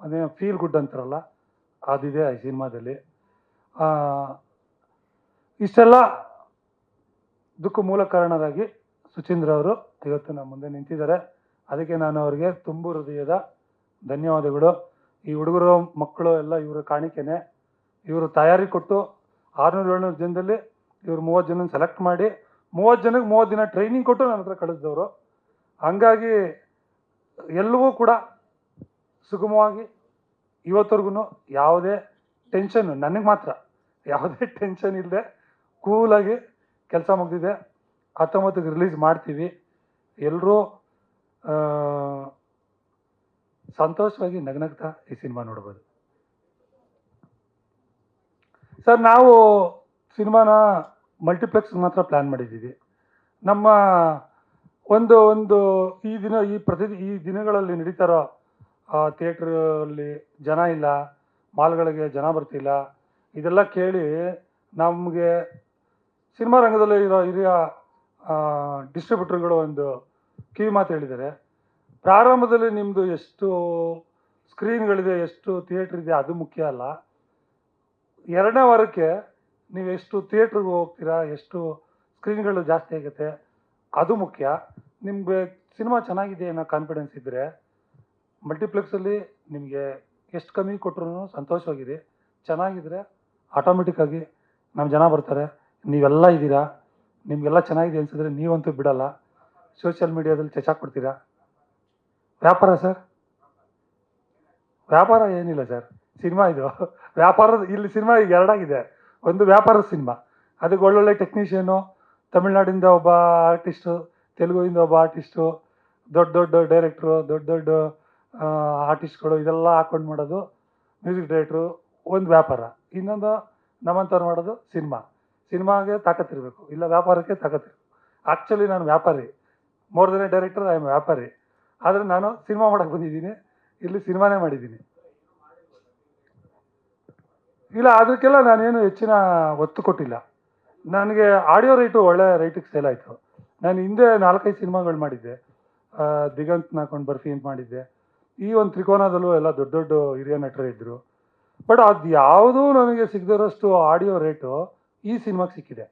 ಅದೇ ಫೀಲ್ ಗುಡ್ ಅಂತಾರಲ್ಲ ಅದಿದೆ ಈ ಸಿನಿಮಾದಲ್ಲಿ. ಆ, ಇಷ್ಟೆಲ್ಲ ದುಃಖ ಮೂಲ ಕಾರಣರಾಗಿ ಸುಚೀಂದ್ರ ಅವರು ಇವತ್ತು ನಮ್ಮ ಮುಂದೆ ನಿಂತಿದ್ದಾರೆ. ಅದಕ್ಕೆ ನಾನು ಅವರಿಗೆ ತುಂಬು ಹೃದಯದ ಧನ್ಯವಾದಗಳು. ಈ ಹುಡುಗರು ಮಕ್ಕಳು ಎಲ್ಲ ಇವರ ಕಾಣಿಕೆನೆ ಇವರು ತಯಾರಿ ಕೊಟ್ಟು ಆರುನೂರು, ಏಳ್ನೂರು ಜನದಲ್ಲಿ ಇವರು ಮೂವತ್ತು ಜನ ಸೆಲೆಕ್ಟ್ ಮಾಡಿ ಮೂವತ್ತು ಜನಕ್ಕೆ ಮೂವತ್ತು ದಿನ ಟ್ರೈನಿಂಗ್ ಕೊಟ್ಟು ನನ್ನ ಹತ್ರ ಕಳಿಸಿದವರು. ಹಂಗಾಗಿ ಎಲ್ಲವೂ ಕೂಡ ಸುಗಮವಾಗಿ ಇವತ್ತವರೆಗೂ ಯಾವುದೇ ಟೆನ್ಷನ್ ನನಗೆ ಮಾತ್ರ ಯಾವುದೇ ಟೆನ್ಷನ್ ಇಲ್ಲದೆ ಕೂಲಾಗಿ ಕೆಲಸ ಮುಗ್ದಿದೆ. ಹತ್ತೊಂಬತ್ತಕ್ಕೆ ರಿಲೀಸ್ ಮಾಡ್ತೀವಿ. ಎಲ್ಲರೂ ಸಂತೋಷವಾಗಿ ನಗನಗ್ತಾ ಈ ಸಿನಿಮಾ ನೋಡ್ಬೋದು. ಸರ್, ನಾವು ಸಿನಿಮಾನ ಮಲ್ಟಿಪ್ಲೆಕ್ಸ್ ಮಾತ್ರ ಪ್ಲ್ಯಾನ್ ಮಾಡಿದ್ದೀವಿ. ನಮ್ಮ ಒಂದು ಒಂದು ಈ ದಿನ, ಈ ಪ್ರತಿ, ಈ ದಿನಗಳಲ್ಲಿ ನಡೀತಾರೋ ಥಿಯೇಟ್ರಲ್ಲಿ ಜನ ಇಲ್ಲ, ಮಾಲ್ಗಳಿಗೆ ಜನ ಬರ್ತಿಲ್ಲ, ಇದೆಲ್ಲ ಕೇಳಿ ನಮಗೆ ಸಿನಿಮಾ ರಂಗದಲ್ಲಿ ಇರೋ ಹಿರಿಯ ಡಿಸ್ಟ್ರಿಬ್ಯೂಟರ್ಗಳು ಒಂದು ಕಿವಿ ಮಾತು ಹೇಳಿದ್ದಾರೆ. ಪ್ರಾರಂಭದಲ್ಲಿ ನಿಮ್ಮದು ಎಷ್ಟು ಸ್ಕ್ರೀನ್ಗಳಿದೆ, ಎಷ್ಟು ಥಿಯೇಟ್ರ್ ಇದೆ, ಅದು ಮುಖ್ಯ ಅಲ್ಲ. ಎರಡನೇ ವಾರಕ್ಕೆ ನೀವು ಎಷ್ಟು ಥಿಯೇಟ್ರಿಗೆ ಹೋಗ್ತೀರಾ, ಎಷ್ಟು ಸ್ಕ್ರೀನ್ಗಳು ಜಾಸ್ತಿ ಆಗುತ್ತೆ, ಅದು ಮುಖ್ಯ. ನಿಮಗೆ ಸಿನಿಮಾ ಚೆನ್ನಾಗಿದೆ ಅನ್ನೋ ಕಾನ್ಫಿಡೆನ್ಸ್ ಇದ್ದರೆ ಮಲ್ಟಿಪ್ಲೆಕ್ಸಲ್ಲಿ ನಿಮಗೆ ಎಷ್ಟು ಕಮ್ಮಿ ಕೊಟ್ಟರು ಸಂತೋಷವಾಗಿದೆ. ಚೆನ್ನಾಗಿದ್ರೆ ಆಟೋಮೆಟಿಕ್ಕಾಗಿ ನಮ್ಮ ಜನ ಬರ್ತಾರೆ, ನೀವೆಲ್ಲ ಇದ್ದೀರಾ, ನಿಮಗೆಲ್ಲ ಚೆನ್ನಾಗಿದೆ ಅನಿಸಿದ್ರೆ ನೀವಂತೂ ಬಿಡಲ್ಲ. ಸೋಷಿಯಲ್ ಮೀಡಿಯಾದಲ್ಲಿ ಚಚಾಕ್ಬಿಡ್ತೀರಾ ವ್ಯಾಪಾರ ಸರ್? ವ್ಯಾಪಾರ ಏನಿಲ್ಲ ಸರ್. ಸಿನಿಮಾ ಇದು. ವ್ಯಾಪಾರದ, ಇಲ್ಲಿ ಸಿನಿಮಾ ಈಗ ಎರಡಾಗಿದೆ. ಒಂದು ವ್ಯಾಪಾರದ ಸಿನಿಮಾ. ಅದಕ್ಕೆ ಒಳ್ಳೊಳ್ಳೆ ಟೆಕ್ನಿಷಿಯನು ತಮಿಳ್ನಾಡಿಂದ ಒಬ್ಬ ಆರ್ಟಿಸ್ಟು ತೆಲುಗುವಿಂದ ಒಬ್ಬ ಆರ್ಟಿಸ್ಟು ದೊಡ್ಡ ದೊಡ್ಡ ಡೈರೆಕ್ಟ್ರು ದೊಡ್ಡ ದೊಡ್ಡ ಆರ್ಟಿಸ್ಟ್ಗಳು ಇದೆಲ್ಲ ಹಾಕೊಂಡು ಮಾಡೋದು ಮ್ಯೂಸಿಕ್ ಡೈರೆಕ್ಟ್ರು ಒಂದು ವ್ಯಾಪಾರ. ಇನ್ನೊಂದು ನಮ್ಮಂಥವ್ರು ಮಾಡೋದು ಸಿನಿಮಾ. ಸಿನಿಮಾಗೆ ತಾಕತ್ತಿರಬೇಕು. ಇಲ್ಲ ವ್ಯಾಪಾರಕ್ಕೆ ತಾಕತ್ತಿರಬೇಕು. ಆ್ಯಕ್ಚುಲಿ ನಾನು ವ್ಯಾಪಾರಿ. More than director I am ವ್ಯಾಪಾರಿ. ಆದರೆ ನಾನು ಸಿನಿಮಾ ಮಾಡೋಕ್ಕೆ ಬಂದಿದ್ದೀನಿ. ಇಲ್ಲಿ ಸಿನಿಮಾನೇ ಮಾಡಿದ್ದೀನಿ. ಇಲ್ಲ ಅದಕ್ಕೆಲ್ಲ ನಾನೇನು ಹೆಚ್ಚಿನ ಒತ್ತು ಕೊಟ್ಟಿಲ್ಲ. ನನಗೆ ಆಡಿಯೋ ರೈಟು ಒಳ್ಳೆ ರೈಟಿಗೆ ಸೇಲ್ ಆಯಿತು. ನಾನು ಹಿಂದೆ ನಾಲ್ಕೈದು ಸಿನಿಮಾಗಳು ಮಾಡಿದ್ದೆ. ದಿಗಂತ್ ನಾಕೊಂಡು ಬರ್ಫಿ ಅಂತ ಮಾಡಿದ್ದೆ. ಈ ಒಂದು ತ್ರಿಕೋನದಲ್ಲೂ ಎಲ್ಲ ದೊಡ್ಡ ದೊಡ್ಡ ಹಿರಿಯ ನಟರು ಇದ್ದರು ಬಟ್ ಅದು ಯಾವುದೂ ನನಗೆ ಸಿಗದಿರೋಷ್ಟು ಆಡಿಯೋ ರೇಟು ಈ ಸಿನಿಮಾಗೆ ಸಿಕ್ಕಿದೆ.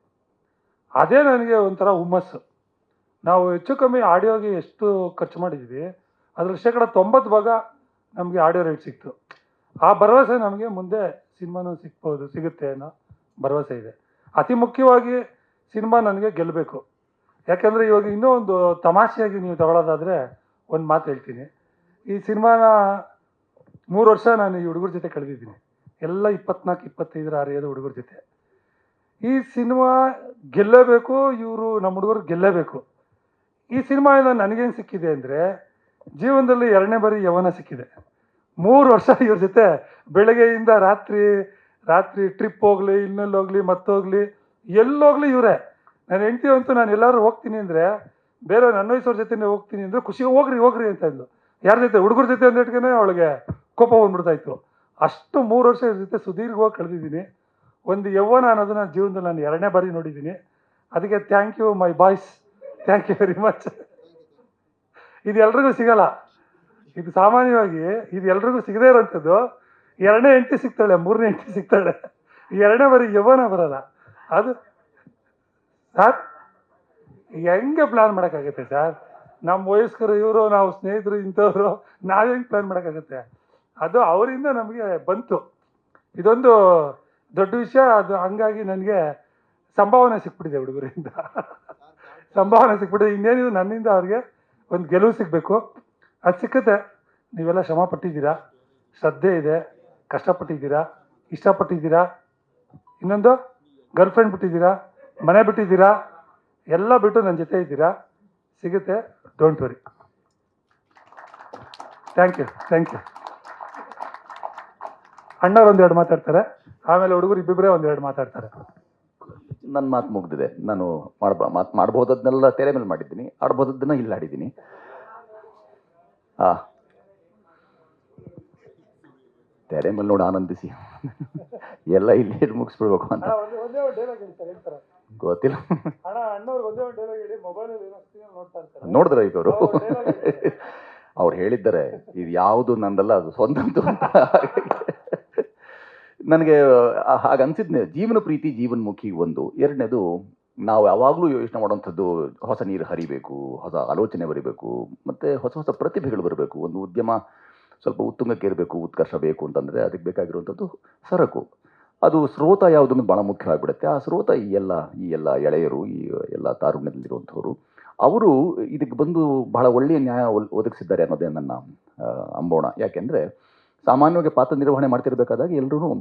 ಅದೇ ನನಗೆ ಒಂಥರ ಹುಮ್ಮಸ್ಸು. ನಾವು ಹೆಚ್ಚು ಕಮ್ಮಿ ಆಡಿಯೋಗೆ ಎಷ್ಟು ಖರ್ಚು ಮಾಡಿದ್ವಿ, ಅದರಲ್ಲಿ ಶೇಕಡ ತೊಂಬತ್ತು ಭಾಗ ನಮಗೆ ಆಡಿಯೋ ರೇಟ್ ಸಿಕ್ತು. ಆ ಭರವಸೆ ನಮಗೆ ಮುಂದೆ ಸಿನಿಮಾನೂ ಸಿಗ್ಬೋದು, ಸಿಗುತ್ತೆ ಅನ್ನೋ ಭರವಸೆ ಇದೆ. ಅತಿ ಮುಖ್ಯವಾಗಿ ಸಿನಿಮಾ ನನಗೆ ಗೆಲ್ಲಬೇಕು. ಯಾಕೆಂದರೆ ಇವಾಗ ಇನ್ನೂ ಒಂದು ತಮಾಷೆಯಾಗಿ ನೀವು ತಗೊಳ್ಳೋದಾದರೆ ಒಂದು ಮಾತು ಹೇಳ್ತೀನಿ. ಈ ಸಿನಿಮಾನ ಮೂರು ವರ್ಷ ನಾನು ಈ ಹುಡುಗರ ಜೊತೆ ಕಳೆದಿದ್ದೀನಿ. ಎಲ್ಲ ಇಪ್ಪತ್ನಾಲ್ಕು, ಇಪ್ಪತ್ತೈದರ ಅರಿಯದ ಹುಡುಗರ ಜೊತೆ. ಈ ಸಿನಿಮಾ ಗೆಲ್ಲಬೇಕು, ಇವರು ನಮ್ಮ ಹುಡುಗರು ಗೆಲ್ಲಬೇಕು. ಈ ಸಿನಿಮಾದಿಂದ ನನಗೇನು ಸಿಕ್ಕಿದೆ ಅಂದರೆ ಜೀವನದಲ್ಲಿ ಎರಡನೇ ಬಾರಿ ಯವನ ಸಿಕ್ಕಿದೆ. ಮೂರು ವರ್ಷ ಇವ್ರ ಜೊತೆ ಬೆಳಗ್ಗೆಯಿಂದ ರಾತ್ರಿ ರಾತ್ರಿ ಟ್ರಿಪ್ ಹೋಗ್ಲಿ, ಇನ್ನೆಲ್ಲಿ ಹೋಗ್ಲಿ, ಮತ್ತೋಗ್ಲಿ, ಎಲ್ಲೋಗ್ಲಿ ಇವರೇ. ನಾನು ಹೆಂಡತಿ ಅಂತೂ ನಾನು ಎಲ್ಲರೂ ಹೋಗ್ತೀನಿ ಅಂದರೆ, ಬೇರೆ ನನ್ನ ವಯಸ್ಸವ್ರ ಜೊತೆನೇ ಹೋಗ್ತೀನಿ ಅಂದರೆ ಖುಷಿ, ಹೋಗ್ರಿ ಹೋಗ್ರಿ ಅಂತ ಇದ್ಲು ಯಾರ ಜೊತೆ? ಹುಡುಗರ ಜೊತೆ ಅಂದಿಟ್ಕೇ ಅವಳಿಗೆ ಕೋಪ ಬಂದ್ಬಿಡ್ತಾಯಿತ್ತು. ಅಷ್ಟು ಮೂರು ವರ್ಷ ಇವ್ರ ಜೊತೆ ಸುದೀರ್ಘವಾಗಿ ಕಳೆದಿದ್ದೀನಿ. ಒಂದು ಯೌವನ ಅನ್ನೋದನ್ನ ಜೀವನದಲ್ಲಿ ನಾನು ಎರಡನೇ ಬಾರಿ ನೋಡಿದ್ದೀನಿ. ಅದಕ್ಕೆ thank you my boys thank you very much ಇದು ಎಲ್ರಿಗೂ ಸಿಗಲ್ಲ. ಇದು ಸಾಮಾನ್ಯವಾಗಿ ಇದು ಎಲ್ರಿಗೂ ಸಿಗದೇ ಇರೋಂಥದ್ದು. ಎರಡನೇ ಎಂಟಿ ಸಿಗ್ತಾಳೆ, ಮೂರನೇ ಎಂಟಿ ಸಿಗ್ತಾಳೆ. ಎರಡನೇ ಬಾರಿ ಯವನ ಬರಲ್ಲ. ಅದು ಸರ್, ಹೆಂಗೆ ಪ್ಲಾನ್ ಮಾಡೋಕ್ಕಾಗುತ್ತೆ ಸರ್? ನಮ್ಮ ವಯಸ್ಕರು ಇವರು, ನಾವು ಸ್ನೇಹಿತರು ಇಂಥವ್ರು, ನಾವು ಹೆಂಗೆ ಪ್ಲಾನ್ ಮಾಡೋಕ್ಕಾಗುತ್ತೆ? ಅದು ಅವರಿಂದ ನಮಗೆ ಬಂತು. ಇದೊಂದು ದೊಡ್ಡ ವಿಷಯ. ಅದು ಹಂಗಾಗಿ ನನಗೆ ಸಂಭಾವನೆ ಸಿಕ್ಬಿಟ್ಟಿದೆ ಹುಡುಗರಿಂದ. ಸಂಭಾವನೆ ಸಿಕ್ಬಿಟ್ಟಿದೆ. ಇನ್ನೇನಿದು ನನ್ನಿಂದ ಅವ್ರಿಗೆ ಒಂದು ಗೆಲುವು ಸಿಗಬೇಕು. ಅದು ಸಿಕ್ಕುತ್ತೆ. ನೀವೆಲ್ಲ ಶ್ರಮ ಪಟ್ಟಿದ್ದೀರಾ ಶ್ರದ್ಧೆ ಇದೆ. ಕಷ್ಟಪಟ್ಟಿದ್ದೀರಾ? ಇಷ್ಟಪಟ್ಟಿದ್ದೀರಾ? ಇನ್ನೊಂದು ಗರ್ಲ್ ಫ್ರೆಂಡ್ ಬಿಟ್ಟಿದ್ದೀರಾ? ಮನೆ ಬಿಟ್ಟಿದ್ದೀರಾ? ಎಲ್ಲ ಬಿಟ್ಟು ನನ್ನ ಜೊತೆ ಇದ್ದೀರಾ? ಸಿಗುತ್ತೆ. Don't worry thank you thank you ಅಣ್ಣವ್ರು ಒಂದೆರಡು ಮಾತಾಡ್ತಾರೆ. ಆಮೇಲೆ ಹುಡುಗರು ಇಬ್ಬಿಬ್ಬರೇ ಒಂದೆರಡು ಮಾತಾಡ್ತಾರೆ. ನನ್ನ ಮಾತು ಮುಗ್ದಿದೆ. ನಾನು ಮಾಡ್ಬ ಮಾತು ಮಾಡ್ಬೋದನ್ನೆಲ್ಲ ತೆರೆ ಮೇಲೆ ಮಾಡಿದ್ದೀನಿ. ಆಡ್ಬೋದನ್ನ ಇಲ್ಲ ಆಡಿದ್ದೀನಿ. ಆ. ತೆರೆ ಮೇಲೆ ನೋಡಿ ಆನಂದಿಸಿ. ಎಲ್ಲ ಇಲ್ಲಿ ಮುಗಿಸ್ಬಿಡ್ಬೇಕು ಅಂತ. ಗೊತ್ತಿಲ್ಲ. ನೋಡಿದ್ರ ಈಗ ಅವರು? ಅವ್ರು ಹೇಳಿದ್ದಾರೆ ಇದು ಯಾವುದು ನಂದಲ್ಲ ಅದು ಸ್ವಂತದ್ದು ಅಂತ. ನನಗೆ ಹಾಗೆ ಜೀವನ ಪ್ರೀತಿ, ಜೀವನ್ಮುಖಿ ಒಂದು. ಎರಡನೇದು, ನಾವು ಯಾವಾಗಲೂ ಯೋಚನೆ ಮಾಡುವಂಥದ್ದು, ಹೊಸ ನೀರು ಹರಿಬೇಕು, ಹೊಸ ಆಲೋಚನೆ ಬರಬೇಕು, ಮತ್ತು ಹೊಸ ಹೊಸ ಪ್ರತಿಭೆಗಳು ಬರಬೇಕು. ಒಂದು ಉದ್ಯಮ ಸ್ವಲ್ಪ ಉತ್ತುಂಗಕ್ಕೆ ಇರಬೇಕು ಉತ್ಕರ್ಷ ಬೇಕು ಅಂತಂದರೆ ಅದಕ್ಕೆ ಬೇಕಾಗಿರುವಂಥದ್ದು ಸರಕು. ಅದು ಸ್ರೋತ ಯಾವುದನ್ನು ಭಾಳ ಮುಖ್ಯವಾಗಿಬಿಡುತ್ತೆ ಆ ಸ್ರೋತ ಈ ಎಲ್ಲ ಈ ಎಲ್ಲ ಎಳೆಯರು, ಈ ಎಲ್ಲ ತಾರುಣ್ಯದಲ್ಲಿರುವಂಥವ್ರು, ಅವರು ಇದಕ್ಕೆ ಬಂದು ಬಹಳ ಒಳ್ಳೆಯ ನ್ಯಾಯ ಒದಗಿಸಿದ್ದಾರೆ ಅನ್ನೋದೇ ನನ್ನ ಅಂಬೋಣ. ಯಾಕೆಂದರೆ, ಸಾಮಾನ್ಯವಾಗಿ ಪಾತ್ರ ನಿರ್ವಹಣೆ ಮಾಡ್ತಿರ್ಬೇಕಾದಾಗ ಎಲ್ಲರೂ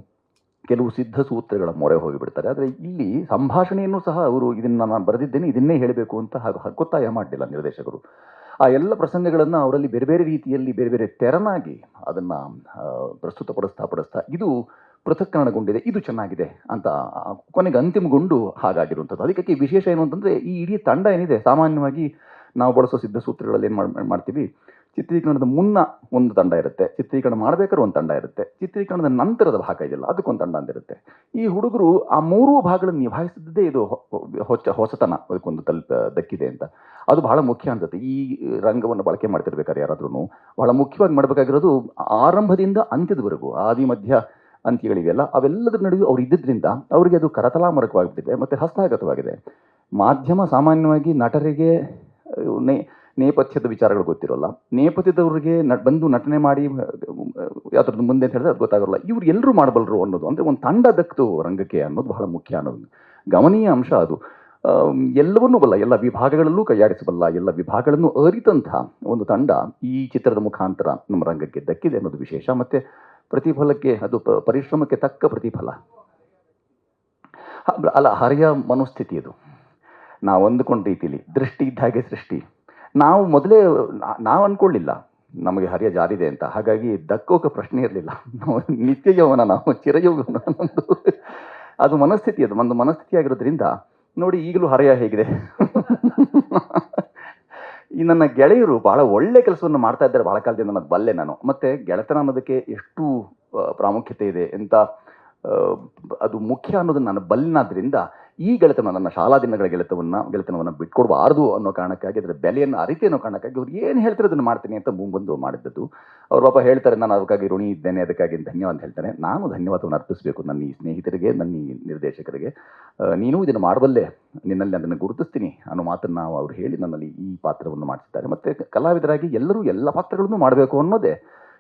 ಕೆಲವು ಸಿದ್ಧ ಸೂತ್ರಗಳ ಮೊರೆ ಹೋಗಿಬಿಡ್ತಾರೆ. ಆದರೆ ಇಲ್ಲಿ ಸಂಭಾಷಣೆಯನ್ನು ಸಹ ಅವರು ಇದನ್ನು ನಾನು ಬರೆದಿದ್ದೇನೆ, ಇದನ್ನೇ ಹೇಳಬೇಕು ಅಂತ ಹಾಗೆ ಹಕ್ಕೊತ್ತಾಯ ಮಾಡಲಿಲ್ಲ ನಿರ್ದೇಶಕರು. ಆ ಎಲ್ಲ ಪ್ರಸಂಗಗಳನ್ನು ಅವರಲ್ಲಿ ಬೇರೆ ಬೇರೆ ರೀತಿಯಲ್ಲಿ ಬೇರೆ ಬೇರೆ ತೆರನಾಗಿ ಅದನ್ನು ಪ್ರಸ್ತುತಪಡಿಸ್ತಾ ಪಡಿಸ್ತಾ ಇದು ಪೃಥಕ್ಕರಣಗೊಂಡಿದೆ, ಇದು ಚೆನ್ನಾಗಿದೆ ಅಂತ ಕೊನೆಗೆ ಅಂತಿಮಗೊಂಡು ಹಾಗಾಗಿರುವಂಥದ್ದು. ಅದಕ್ಕೆ ವಿಶೇಷ ಏನು ಅಂತಂದರೆ ಈ ಇಡೀ ತಂಡ ಏನಿದೆ, ಸಾಮಾನ್ಯವಾಗಿ ನಾವು ಬಳಸೋ ಸಿದ್ಧ ಸೂತ್ರಗಳಲ್ಲಿ ಏನು ಮಾಡ್ತೀವಿ ಚಿತ್ರೀಕರಣದ ಮುನ್ನ ಒಂದು ತಂಡ ಇರುತ್ತೆ, ಚಿತ್ರೀಕರಣ ಮಾಡಬೇಕಾದ್ರೆ ಒಂದು ತಂಡ ಇರುತ್ತೆ, ಚಿತ್ರೀಕರಣದ ನಂತರದ ಭಾಗ ಇದೆಯಲ್ಲ ಅದಕ್ಕೊಂದು ತಂಡ ಅಂದಿರುತ್ತೆ ಈ ಹುಡುಗರು ಆ ಮೂರೂ ಭಾಗಗಳನ್ನು ನಿಭಾಯಿಸಿದ್ದೇ ಇದು ಹೊಚ್ಚ ಹೊಸ, ಹೊಸತನ ಅದಕ್ಕೊಂದು ತಲುಪ, ದಕ್ಕಿದೆ ಅಂತ. ಅದು ಬಹಳ ಮುಖ್ಯ ಅನ್ಸುತ್ತೆ. ಈ ರಂಗವನ್ನು ಬಳಕೆ ಮಾಡ್ತಿರ್ಬೇಕಾದ್ರೆ ಯಾರಾದ್ರೂ ಬಹಳ ಮುಖ್ಯವಾಗಿ ಮಾಡಬೇಕಾಗಿರೋದು ಆರಂಭದಿಂದ ಅಂತ್ಯದವರೆಗೂ, ಆದಿ, ಮಧ್ಯ ಅಂತ್ಯಗಳಿವೆಯಲ್ಲ, ಅವೆಲ್ಲದರ ನಡುವೆ ಅವ್ರು ಇದ್ದಿದ್ರಿಂದ ಅವರಿಗೆ ಅದು ಕರತಲಾಮರಕವಾಗಿಬಿಟ್ಟಿದೆ, ಮತ್ತು ಹಸ್ತಾಗತವಾಗಿದೆ. ಮಾಧ್ಯಮ ಸಾಮಾನ್ಯವಾಗಿ ನಟರಿಗೆ ನೇಪಥ್ಯದ ವಿಚಾರಗಳು ಗೊತ್ತಿರೋಲ್ಲ. ನೇಪಥ್ಯದವ್ರಿಗೆ ನ, ಬಂದು ನಟನೆ ಮಾಡಿ ಯಾವ್ದ್ರದ್ದು ಮುಂದೆ ಅಂತ ಹೇಳಿದ್ರೆ ಅದು ಗೊತ್ತಾಗಲ್ಲ. ಇವ್ರು ಎಲ್ಲರೂ ಮಾಡಬಲ್ಲರು ಅನ್ನೋದು, ಅಂದರೆ ಒಂದು ತಂಡ ದಕ್ತು ರಂಗಕ್ಕೆ ಅನ್ನೋದು ಬಹಳ ಮುಖ್ಯ ಅನ್ನೋದು. ಗಮನೀಯ ಅಂಶ ಅದು. ಎಲ್ಲವನ್ನೂ ಬಲ್ಲ, ಎಲ್ಲ ವಿಭಾಗಗಳಲ್ಲೂ ಕೈಯಾಡಿಸಬಲ್ಲ, ಎಲ್ಲ ವಿಭಾಗಗಳನ್ನು ಅರಿತಂಥ ಒಂದು ತಂಡ ಈ ಚಿತ್ರದ ಮುಖಾಂತರ ನಮ್ಮ ರಂಗಕ್ಕೆ ದಕ್ಕಿದೆ ಅನ್ನೋದು ವಿಶೇಷ. ಮತ್ತು ಪ್ರತಿಫಲಕ್ಕೆ, ಅದು ಪರಿಶ್ರಮಕ್ಕೆ ತಕ್ಕ ಪ್ರತಿಫಲ. ಅಲ್ಲ, ಹರಿಯ ಮನೋಸ್ಥಿತಿ ಅದು ನಾವು ಅಂದುಕೊಂಡ ರೀತಿಯಲ್ಲಿ ದೃಷ್ಟಿ ಇದ್ದ ಹಾಗೆ ಸೃಷ್ಟಿ. ನಾವು ಮೊದಲೇ, ನಾವು ಅಂದ್ಕೊಳ್ಳಿಲ್ಲ ನಮಗೆ ಹರಿಯ ಜಾರಿದೆ ಅಂತ. ಹಾಗಾಗಿ ದಕ್ಕೋಕೆ ಪ್ರಶ್ನೆ ಇರಲಿಲ್ಲ. ನಾವು ನಿತ್ಯ ಯೌವನ, ನಾವು ಚಿರಯೌವನ ಅದು ಮನಸ್ಥಿತಿ, ಅದು ಒಂದು ಮನಸ್ಥಿತಿ ಆಗಿರೋದ್ರಿಂದ ನೋಡಿ ಈಗಲೂ ಹರೆಯ ಹೇಗಿದೆ. ಈ ನನ್ನ ಗೆಳೆಯರು ಬಹಳ ಒಳ್ಳೆ ಕೆಲಸವನ್ನು ಮಾಡ್ತಾ ಇದ್ದಾರೆ. ಬಹಳ ಕಾಲದಿಂದ ನಾನು ಬಲ್ಲೆ ನಾನು. ಮತ್ತೆ ಗೆಳೆತನ ಅನ್ನೋದಕ್ಕೆ ಎಷ್ಟು ಪ್ರಾಮುಖ್ಯತೆ ಇದೆ ಅಂತ ಅದು ಮುಖ್ಯ ಅನ್ನೋದನ್ನು ನಾನು ಬಲ್ಲಿನಾದ್ರಿಂದ ಈ ಗೆಳೆತನ ನನ್ನ ಶಾಲಾ ದಿನಗಳ ಗೆಳೆತವನ್ನು, ಗೆಳೆತನವನ್ನು ಬಿಟ್ಕೊಡ್ಬಾರ್ದು ಅನ್ನೋ ಕಾರಣಕ್ಕಾಗಿ ಅದರ ಬೆಲೆಯನ್ನು ಅರಿತೆ ಅನ್ನೋ ಕಾರಣಕ್ಕಾಗಿ ಅವ್ರು ಏನು ಹೇಳ್ತಾರೆ ಅದನ್ನು ಮಾಡ್ತೀನಿ ಅಂತ ಮುಂಬಂದು ಮಾಡಿದ್ದದ್ದು. ಅವ್ರ ಪಾಪ ಹೇಳ್ತಾರೆ, ನಾನು ಅದಕ್ಕಾಗಿ ಋಣಿ ಇದ್ದೇನೆ, ಅದಕ್ಕಾಗಿ ಧನ್ಯವಾದ ಹೇಳ್ತಾನೆ ನಾನು ಧನ್ಯವಾದವನ್ನು ಅರ್ಪಿಸಬೇಕು ನನ್ನ ಈ ಸ್ನೇಹಿತರಿಗೆ ನನ್ನ ಈ ನಿರ್ದೇಶಕರಿಗೆ. ನೀನು ಇದನ್ನು ಮಾಡಬಲ್ಲೆ. ನಿನ್ನಲ್ಲಿ ಅದನ್ನು ಗುರುತಿಸ್ತೀನಿ ಅನ್ನೋ ಮಾತನ್ನು ಅವ್ರು ಹೇಳಿ ನನ್ನಲ್ಲಿ ಈ ಪಾತ್ರವನ್ನು ಮಾಡಿಸಿದ್ದಾರೆ. ಮತ್ತು ಕಲಾವಿದರಾಗಿ ಎಲ್ಲರೂ ಎಲ್ಲ ಪಾತ್ರಗಳನ್ನು ಮಾಡಬೇಕು ಅನ್ನೋದೇ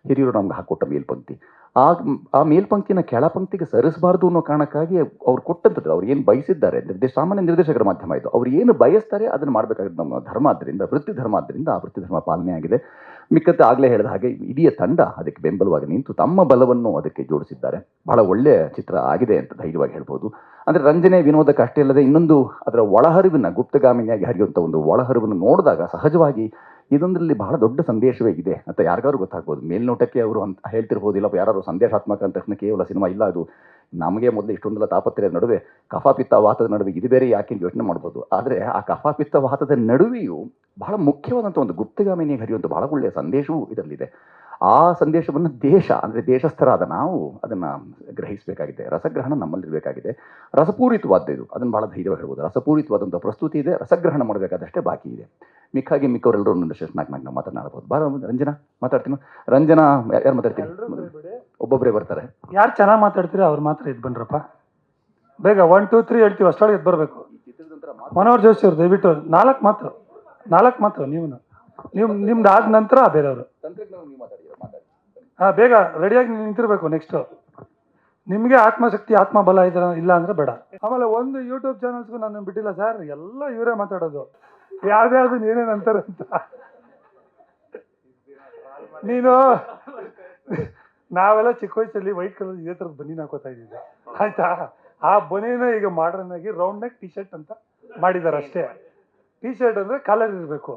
ಹಿರಿಯರು ನಮ್ಗೆ ಹಾಕೊಟ್ಟ ಮೇಲ್ಪಂಕ್ತಿ. ಆ ಆ ಮೇಲ್ಪಂಕ್ತಿನ ಕೆಳಪಂಕ್ತಿಗೆ ಸರಿಸಬಾರ್ದು ಅನ್ನೋ ಕಾರಣಕ್ಕಾಗಿ ಅವ್ರು ಕೊಟ್ಟಂಥದ್ದು ಅವ್ರು ಏನು ಬಯಸಿದ್ದಾರೆ, ನಿರ್ದೇಶ, ಸಾಮಾನ್ಯ ನಿರ್ದೇಶಕರ ಮಾಧ್ಯಮ ಇದು. ಅವ್ರು ಏನು ಬಯಸ್ತಾರೆ ಅದನ್ನು ಮಾಡಬೇಕಾಗಿದ್ದು ನಮ್ಮ ಧರ್ಮ ಆದ್ದರಿಂದ ವೃತ್ತಿ ಧರ್ಮ ಆದ್ದರಿಂದ ಆ ವೃತ್ತಿ ಧರ್ಮ ಪಾಲನೆ ಆಗಿದೆ. ಮಿಕ್ಕತ್ತೆ ಆಗಲೇ ಹೇಳಿದ ಹಾಗೆ ಇಡೀ ತಂಡ ಅದಕ್ಕೆ ಬೆಂಬಲವಾಗಿ ನಿಂತು ತಮ್ಮ ಬಲವನ್ನು ಅದಕ್ಕೆ ಜೋಡಿಸಿದ್ದಾರೆ. ಬಹಳ ಒಳ್ಳೆಯ ಚಿತ್ರ ಆಗಿದೆ ಅಂತ ಧೈರ್ಯವಾಗಿ ಹೇಳ್ಬೋದು. ಅಂದರೆ ರಂಜನೆ, ವಿನೋದಕ್ಕೆ ಅಷ್ಟೇ ಅಲ್ಲದೆ ಇನ್ನೊಂದು ಅದರ ಒಳಹರಿವಿನ ಗುಪ್ತಗಾಮಿನಿಯಾಗಿ ಹರಿಯುವಂಥ ಒಂದು ಒಳಹರಿವನ್ನು ನೋಡಿದಾಗ ಸಹಜವಾಗಿ ಇದೊಂದರಲ್ಲಿ ಬಹಳ ದೊಡ್ಡ ಸಂದೇಶವೇ ಇದೆ ಅಂತ ಯಾರಿಗಾದ್ರು ಗೊತ್ತಾಗ್ಬೋದು. ಮೇಲ್ನೋಟಕ್ಕೆ ಅವರು ಅಂತ ಹೇಳ್ತಿರ್ಬೋದಿಲ್ಲ ಯಾರು ಸಂದೇಶಾತ್ಮಕ ಅಂತ ತಕ್ಷಣ ಕೇವಲ ಸಿನಿಮಾ ಇಲ್ಲ ಅದು. ನಮಗೆ ಮೊದಲು ಇಷ್ಟೊಂದೆಲ್ಲ ತಾಪತ್ರೆಯ ನಡುವೆ ಕಫಾಪಿತ್ತ ವಾತದ ನಡುವೆ ಇದು ಬೇರೆ ಯಾಕೆ ಯೋಚನೆ ಮಾಡ್ಬೋದು. ಆದರೆ ಆ ಕಫಾಪಿತ್ತ ವಾತದ ನಡುವೆಯೂ ಬಹಳ ಮುಖ್ಯವಾದಂಥ ಒಂದು ಗುಪ್ತಗಾಮಿನಿಯಾಗಿ ಹರಿಯುವಂಥ ಬಹಳ ಒಳ್ಳೆಯ ಸಂದೇಶವೂ ಇದರಲ್ಲಿದೆ. ಆ ಸಂದೇಶವನ್ನು ದೇಶ ಅಂದರೆ ದೇಶಸ್ಥರಾದ ನಾವು ಅದನ್ನು ಗ್ರಹಿಸಬೇಕಾಗಿದೆ. ರಸಗ್ರಹಣ ನಮ್ಮಲ್ಲಿರಬೇಕಾಗಿದೆ. ರಸಪೂರಿತವಾದ ಇದು. ಅದನ್ನು ಭಾಳ ಧೈರ್ಯವಾಗಿ ಹೇಳ್ಬೋದು. ರಸಪೂರಿತವಾದಂಥ ಪ್ರಸ್ತುತಿ ಇದೆ. ರಸಗ್ರಹಣ ಮಾಡಬೇಕಾದಷ್ಟೇ ಬಾಕಿ ಇದೆ. ಮಿಕ್ಕಾಗಿ ಮಿಕ್ಕವರೆಲ್ಲರೂ ಒಂದೊಂದು ಶೇಷ ನಾಲ್ಕು ನಾಲ್ಕು ನಾವು ಮಾತನಾಡ್ಬೋದು. ಬಾರ ರಂಜನಾ ಮಾತಾಡ್ತೀನಿ. ರಂಜನಾ ಯಾರು ಮಾತಾಡ್ತೀನಿ? ಒಬ್ಬೊಬ್ಬರೇ ಬರ್ತಾರೆ. ಯಾರು ಚೆನ್ನಾಗಿ ಮಾತಾಡ್ತೀರಿ ಅವ್ರು ಮಾತ್ರ ಇದು ಬನ್ರಪ್ಪ ಬೇಗ ಒನ್ ಟೂ ತ್ರೀ ಹೇಳ್ತೀವಿ ಅಷ್ಟೊಳಗೆ ಇದು ಬರಬೇಕು. ಮನೋಹರ್ ಜೋಶಿ ಅವ್ರು ದಯವಿಟ್ಟು ನಾಲ್ಕು ಮಾತ್ರ ನಾಲ್ಕು ಮಾತ್ರ ನೀವು ನೀವು ನಿಮ್ದು ಆದ ನಂತರ ಬೇರೆಯವರು. ಹಾಂ, ಬೇಗ ರೆಡಿಯಾಗಿ ನಿಂತಿರ್ಬೇಕು ನೆಕ್ಸ್ಟು ನಿಮಗೆ ಆತ್ಮಶಕ್ತಿ, ಆತ್ಮಬಲ ಇದ್ರ ಇಲ್ಲ ಅಂದ್ರೆ ಬೇಡ. ಆಮೇಲೆ ಒಂದು ಯೂಟ್ಯೂಬ್ ಚಾನಲ್ಸ್ಗೂ ನಾನು ಬಿಟ್ಟಿಲ್ಲ ಸರ್ ಎಲ್ಲ ಇವರೇ ಮಾತಾಡೋದು. ಯಾವ್ದ್ಯಾವ್ದು ನೀನೇನು ಅಂತಾರೆ ಅಂತ. ನೀನು ನಾವೆಲ್ಲ ಚಿಕ್ಕ ವಯಸ್ಸಲ್ಲಿ ವೈಟ್ ಕಲರ್ ಇದೇ ಥರದ ಬನ್ನಿ ಹಾಕೋತಾ ಇದ್ದೀವಿ. ಆಯ್ತಾ? ಆ ಬನೀನ ಈಗ ಮಾಡ್ರನ್ ಆಗಿ ರೌಂಡ್ ನೆಕ್ ಟಿ ಶರ್ಟ್ ಅಂತ ಮಾಡಿದ್ದಾರೆ ಅಷ್ಟೇ ಟಿ ಶರ್ಟ್ ಅಂದ್ರೆ ಕಾಲರ್ ಇರಬೇಕು.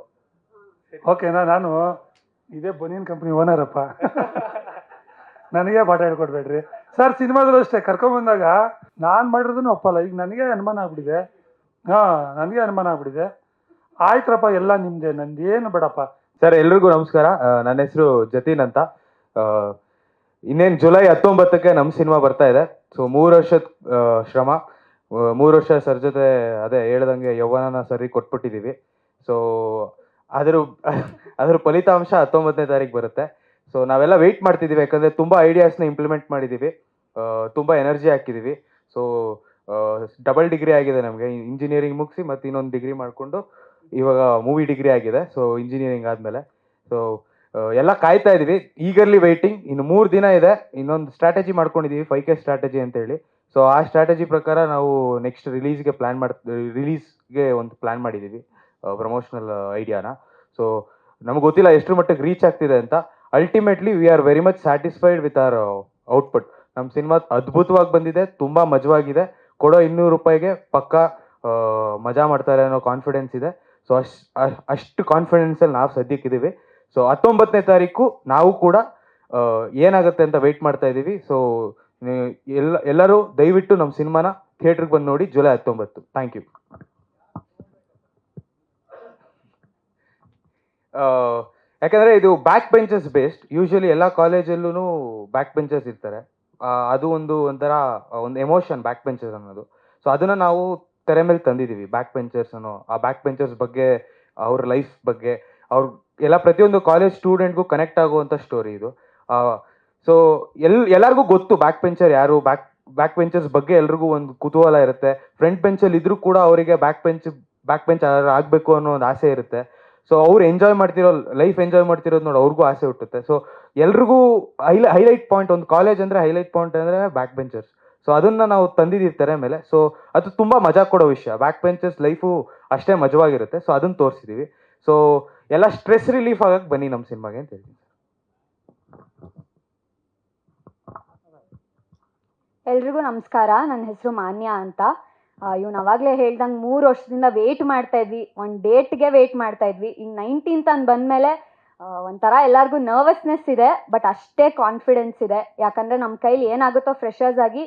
ಓಕೆನಾ ನಾನು ಇದೇ ಬನಿಯನ್ ಕಂಪ್ನಿ ಓನರಪ್ಪ. ನನಗೆ ಪಾಠ ಹೇಳ್ಕೊಡ್ಬೇಡ್ರಿ. ಸರ್, ಸಿನಿಮಾದಲ್ಲೂ ಅಷ್ಟೇ ಕರ್ಕೊಂಬಂದಾಗ ನಾನು ಮಾಡಿರೋದನ್ನು ಒಪ್ಪಲ್ಲ. ಈಗ ನನಗೆ ಅನುಮಾನ ಆಗ್ಬಿಟ್ಟಿದೆ. ಹಾಂ, ನನಗೆ ಅನುಮಾನ ಆಗ್ಬಿಟ್ಟಿದೆ. ಆಯ್ತ್ರಪ್ಪ, ಎಲ್ಲ ನಿಮ್ದೆ ನಂದೇನು ಬೇಡಪ್ಪ. ಸರ್, ಎಲ್ರಿಗೂ ನಮಸ್ಕಾರ. ನನ್ನ ಹೆಸರು ಜತೀನ್ ಅಂತ. ಇನ್ನೇನು ಜುಲೈ ಹತ್ತೊಂಬತ್ತಕ್ಕೆ ನಮ್ಮ ಸಿನಿಮಾ ಬರ್ತಾ ಇದೆ. ಸೊ, ಮೂರು ವರ್ಷದ ಶ್ರಮ. ಮೂರು ವರ್ಷ ಸರ್ ಜೊತೆ ಅದೇ ಹೇಳ್ದಂಗೆ ಯೌವನನ ಸರಿ ಕೊಟ್ಬಿಟ್ಟಿದ್ದೀವಿ ಸೊ ಅದ್ರ ಅದರ ಫಲಿತಾಂಶ ಹತ್ತೊಂಬತ್ತನೇ ತಾರೀಕು ಬರುತ್ತೆ. ಸೊ ನಾವೆಲ್ಲ ವೆಯ್ಟ್ ಮಾಡ್ತಿದ್ದೀವಿ. ಯಾಕಂದ್ರೆ ತುಂಬ ಐಡಿಯಾಸ್ನ ಇಂಪ್ಲಿಮೆಂಟ್ ಮಾಡಿದ್ದೀವಿ. ತುಂಬ ಎನರ್ಜಿ ಹಾಕಿದ್ದೀವಿ. ಸೊ ಡಬಲ್ ಡಿಗ್ರಿ ಆಗಿದೆ ನಮಗೆ. ಇಂಜಿನಿಯರಿಂಗ್ ಮುಗಿಸಿ ಮತ್ತೆ ಇನ್ನೊಂದು ಡಿಗ್ರಿ ಮಾಡಿಕೊಂಡು ಇವಾಗ ಮೂವಿ ಡಿಗ್ರಿ ಆಗಿದೆ. ಸೊ ಇಂಜಿನಿಯರಿಂಗ್ ಆದಮೇಲೆ. ಸೊ ಎಲ್ಲ ಕಾಯ್ತಾ ಇದ್ದೀವಿ ಈಗರ್ಲಿ ವೆಯ್ಟಿಂಗ್ ಇನ್ನು ಮೂರು ದಿನ ಇದೆ. ಇನ್ನೊಂದು ಸ್ಟ್ರಾಟಜಿ ಮಾಡ್ಕೊಂಡಿದ್ದೀವಿ ಫೈವ್ ಕೆ ಸ್ಟ್ರಾಟಜಿ ಅಂತ ಹೇಳಿ ಸೊ ಆ ಸ್ಟ್ರಾಟಜಿ ಪ್ರಕಾರ ನಾವು ನೆಕ್ಸ್ಟ್ ರಿಲೀಸ್ಗೆ ಪ್ಲ್ಯಾನ್ ಮಾಡ್ ರಿಲೀಸ್ಗೆ ಒಂದು ಪ್ಲ್ಯಾನ್ ಮಾಡಿದ್ದೀವಿ ಪ್ರಮೋಷನಲ್ ಐಡಿಯಾನ ಸೊ ನಮ್ಗೆ ಗೊತ್ತಿಲ್ಲ ಎಷ್ಟು ಮಟ್ಟಿಗೆ ರೀಚ್ ಆಗ್ತಿದೆ ಅಂತ. Ultimately we are very much satisfied with our output ನಮ್ಮ ಸಿನಿಮಾ ಅದ್ಭುತವಾಗಿ ಬಂದಿದೆ, ತುಂಬ ಮಜವಾಗಿದೆ. ಕೊಡೋ ಇನ್ನೂರು ರೂಪಾಯಿಗೆ ಪಕ್ಕ ಮಜಾ ಮಾಡ್ತಾರೆ ಅನ್ನೋ ಕಾನ್ಫಿಡೆನ್ಸ್ ಇದೆ. ಸೊ ಅಷ್ಟು ಅಷ್ಟು ಕಾನ್ಫಿಡೆನ್ಸಲ್ಲಿ ನಾವು ಸದ್ಯಕ್ಕಿದ್ದೀವಿ ಸೊ ಹತ್ತೊಂಬತ್ತನೇ ತಾರೀಕು ನಾವು ಕೂಡ ಏನಾಗುತ್ತೆ ಅಂತ ವೆಯ್ಟ್ ಮಾಡ್ತಾ ಇದ್ದೀವಿ ಸೊ ಎಲ್ಲ, ಎಲ್ಲರೂ ದಯವಿಟ್ಟು ನಮ್ಮ ಸಿನಿಮಾನ ಥಿಯೇಟ್ರಿಗೆ ಬಂದು ನೋಡಿ ಜುಲೈ ಹತ್ತೊಂಬತ್ತು. ಥ್ಯಾಂಕ್ ಯು ಯಾಕಂದ್ರೆ ಇದು ಬ್ಯಾಕ್ ಬೆಂಚಸ್ ಬೇಸ್ಡ್ ಯೂಶಲಿ ಎಲ್ಲ ಕಾಲೇಜಲ್ಲೂ ಬ್ಯಾಕ್ ಬೆಂಚಸ್ ಇರ್ತಾರೆ. ಅದು ಒಂದು ಒಂಥರ ಒಂದು ಎಮೋಷನ್ ಬ್ಯಾಕ್ ಬೆಂಚಸ್ ಅನ್ನೋದು. ಸೊ ಅದನ್ನ ನಾವು ತೆರೆ ಮೇಲೆ ತಂದಿದ್ದೀವಿ ಬ್ಯಾಕ್ ಬೆಂಚರ್ಸ್ ಅನ್ನೋ, ಆ ಬ್ಯಾಕ್ ಬೆಂಚರ್ಸ್ ಬಗ್ಗೆ, ಅವ್ರ ಲೈಫ್ ಬಗ್ಗೆ. ಅವ್ರ, ಎಲ್ಲ ಪ್ರತಿಯೊಂದು ಕಾಲೇಜ್ ಸ್ಟೂಡೆಂಟ್ಗೂ ಕನೆಕ್ಟ್ ಆಗುವಂಥ ಸ್ಟೋರಿ ಇದು. ಸೊ ಎಲ್, ಎಲ್ಲರಿಗೂ ಗೊತ್ತು ಬ್ಯಾಕ್ ಬೆಂಚರ್ ಯಾರು ಬ್ಯಾಕ್ ಬ್ಯಾಕ್ ಬೆಂಚರ್ಸ್ ಬಗ್ಗೆ ಎಲ್ರಿಗೂ ಒಂದು ಕುತೂಹಲ ಇರುತ್ತೆ. ಫ್ರಂಟ್ ಬೆಂಚಲ್ಲಿ ಇದ್ರೂ ಕೂಡ ಅವರಿಗೆ ಬ್ಯಾಕ್ ಬೆಂಚ್ ಬ್ಯಾಕ್ ಬೆಂಚ್ ಆಗಬೇಕು ಅನ್ನೋ ಒಂದು ಆಸೆ ಇರುತ್ತೆ. ಸೊ ಅವ್ರು ಎಂಜಾಯ್ ಮಾಡ್ತಿರೋ ಲೈಫ್ ಎಂಜಾಯ್ ಮಾಡ್ತಿರೋದು ನೋಡಿ ಅವ್ರಿಗೂ ಆಸೆ ಹುಟ್ಟುತ್ತೆ. ಸೊ ಎಲ್ರಿಗೂ ಹೈಲೈ ಹೈಲೈಟ್ ಪಾಯಿಂಟ್ ಒಂದು ಕಾಲೇಜ್ ಅಂದ್ರೆ ಹೈಲೈಟ್ ಪಾಯಿಂಟ್ ಅಂದ್ರೆ ಬ್ಯಾಕ್ ಬೆಂಚರ್ಸ್ ಸೊ ಅದನ್ನ ನಾವು ತಂದಿದ್ದೀವಿ ಮೇಲೆ. ಸೊ ಅದು ತುಂಬಾ ಮಜಾ ಕೊಡೋ ವಿಷಯ. ಬ್ಯಾಕ್ ಬೆಂಚರ್ಸ್ ಲೈಫು ಅಷ್ಟೇ ಮಜವಾಗಿರುತ್ತೆ. ಸೊ ಅದನ್ನ ತೋರಿಸಿದೀವಿ. ಸೊ ಎಲ್ಲ ಸ್ಟ್ರೆಸ್ ರಿಲೀಫ್ ಆಗಕ್ಕೆ ಬನ್ನಿ ನಮ್ಮ ಸಿನಿಮಾಗೆ ಅಂತ ಹೇಳ್ತೀನಿ. ಎಲ್ರಿಗೂ ನಮಸ್ಕಾರ. ನನ್ನ ಹೆಸರು ಮಾನ್ಯ ಅಂತ. ಇವ್ನು ಅವಾಗಲೇ ಹೇಳ್ದಂಗೆ ಮೂರು ವರ್ಷದಿಂದ ವೇಟ್ ಮಾಡ್ತಾ ಇದ್ವಿ. ಒಂದು ಡೇಟ್ಗೆ ಮಾಡ್ತಾ ಇದ್ವಿ. ಈಗ ನೈನ್ಟೀನ್ತ್ ಅಂತ ಬಂದಮೇಲೆ ಒಂಥರ ಎಲ್ಲರಿಗೂ ನರ್ವಸ್ನೆಸ್ ಇದೆ ಬಟ್ ಅಷ್ಟೇ ಕಾನ್ಫಿಡೆನ್ಸ್ ಇದೆ. ಯಾಕಂದರೆ ನಮ್ಮ ಕೈಲಿ ಏನಾಗುತ್ತೋ ಫ್ರೆಶರ್ಸ್ ಆಗಿ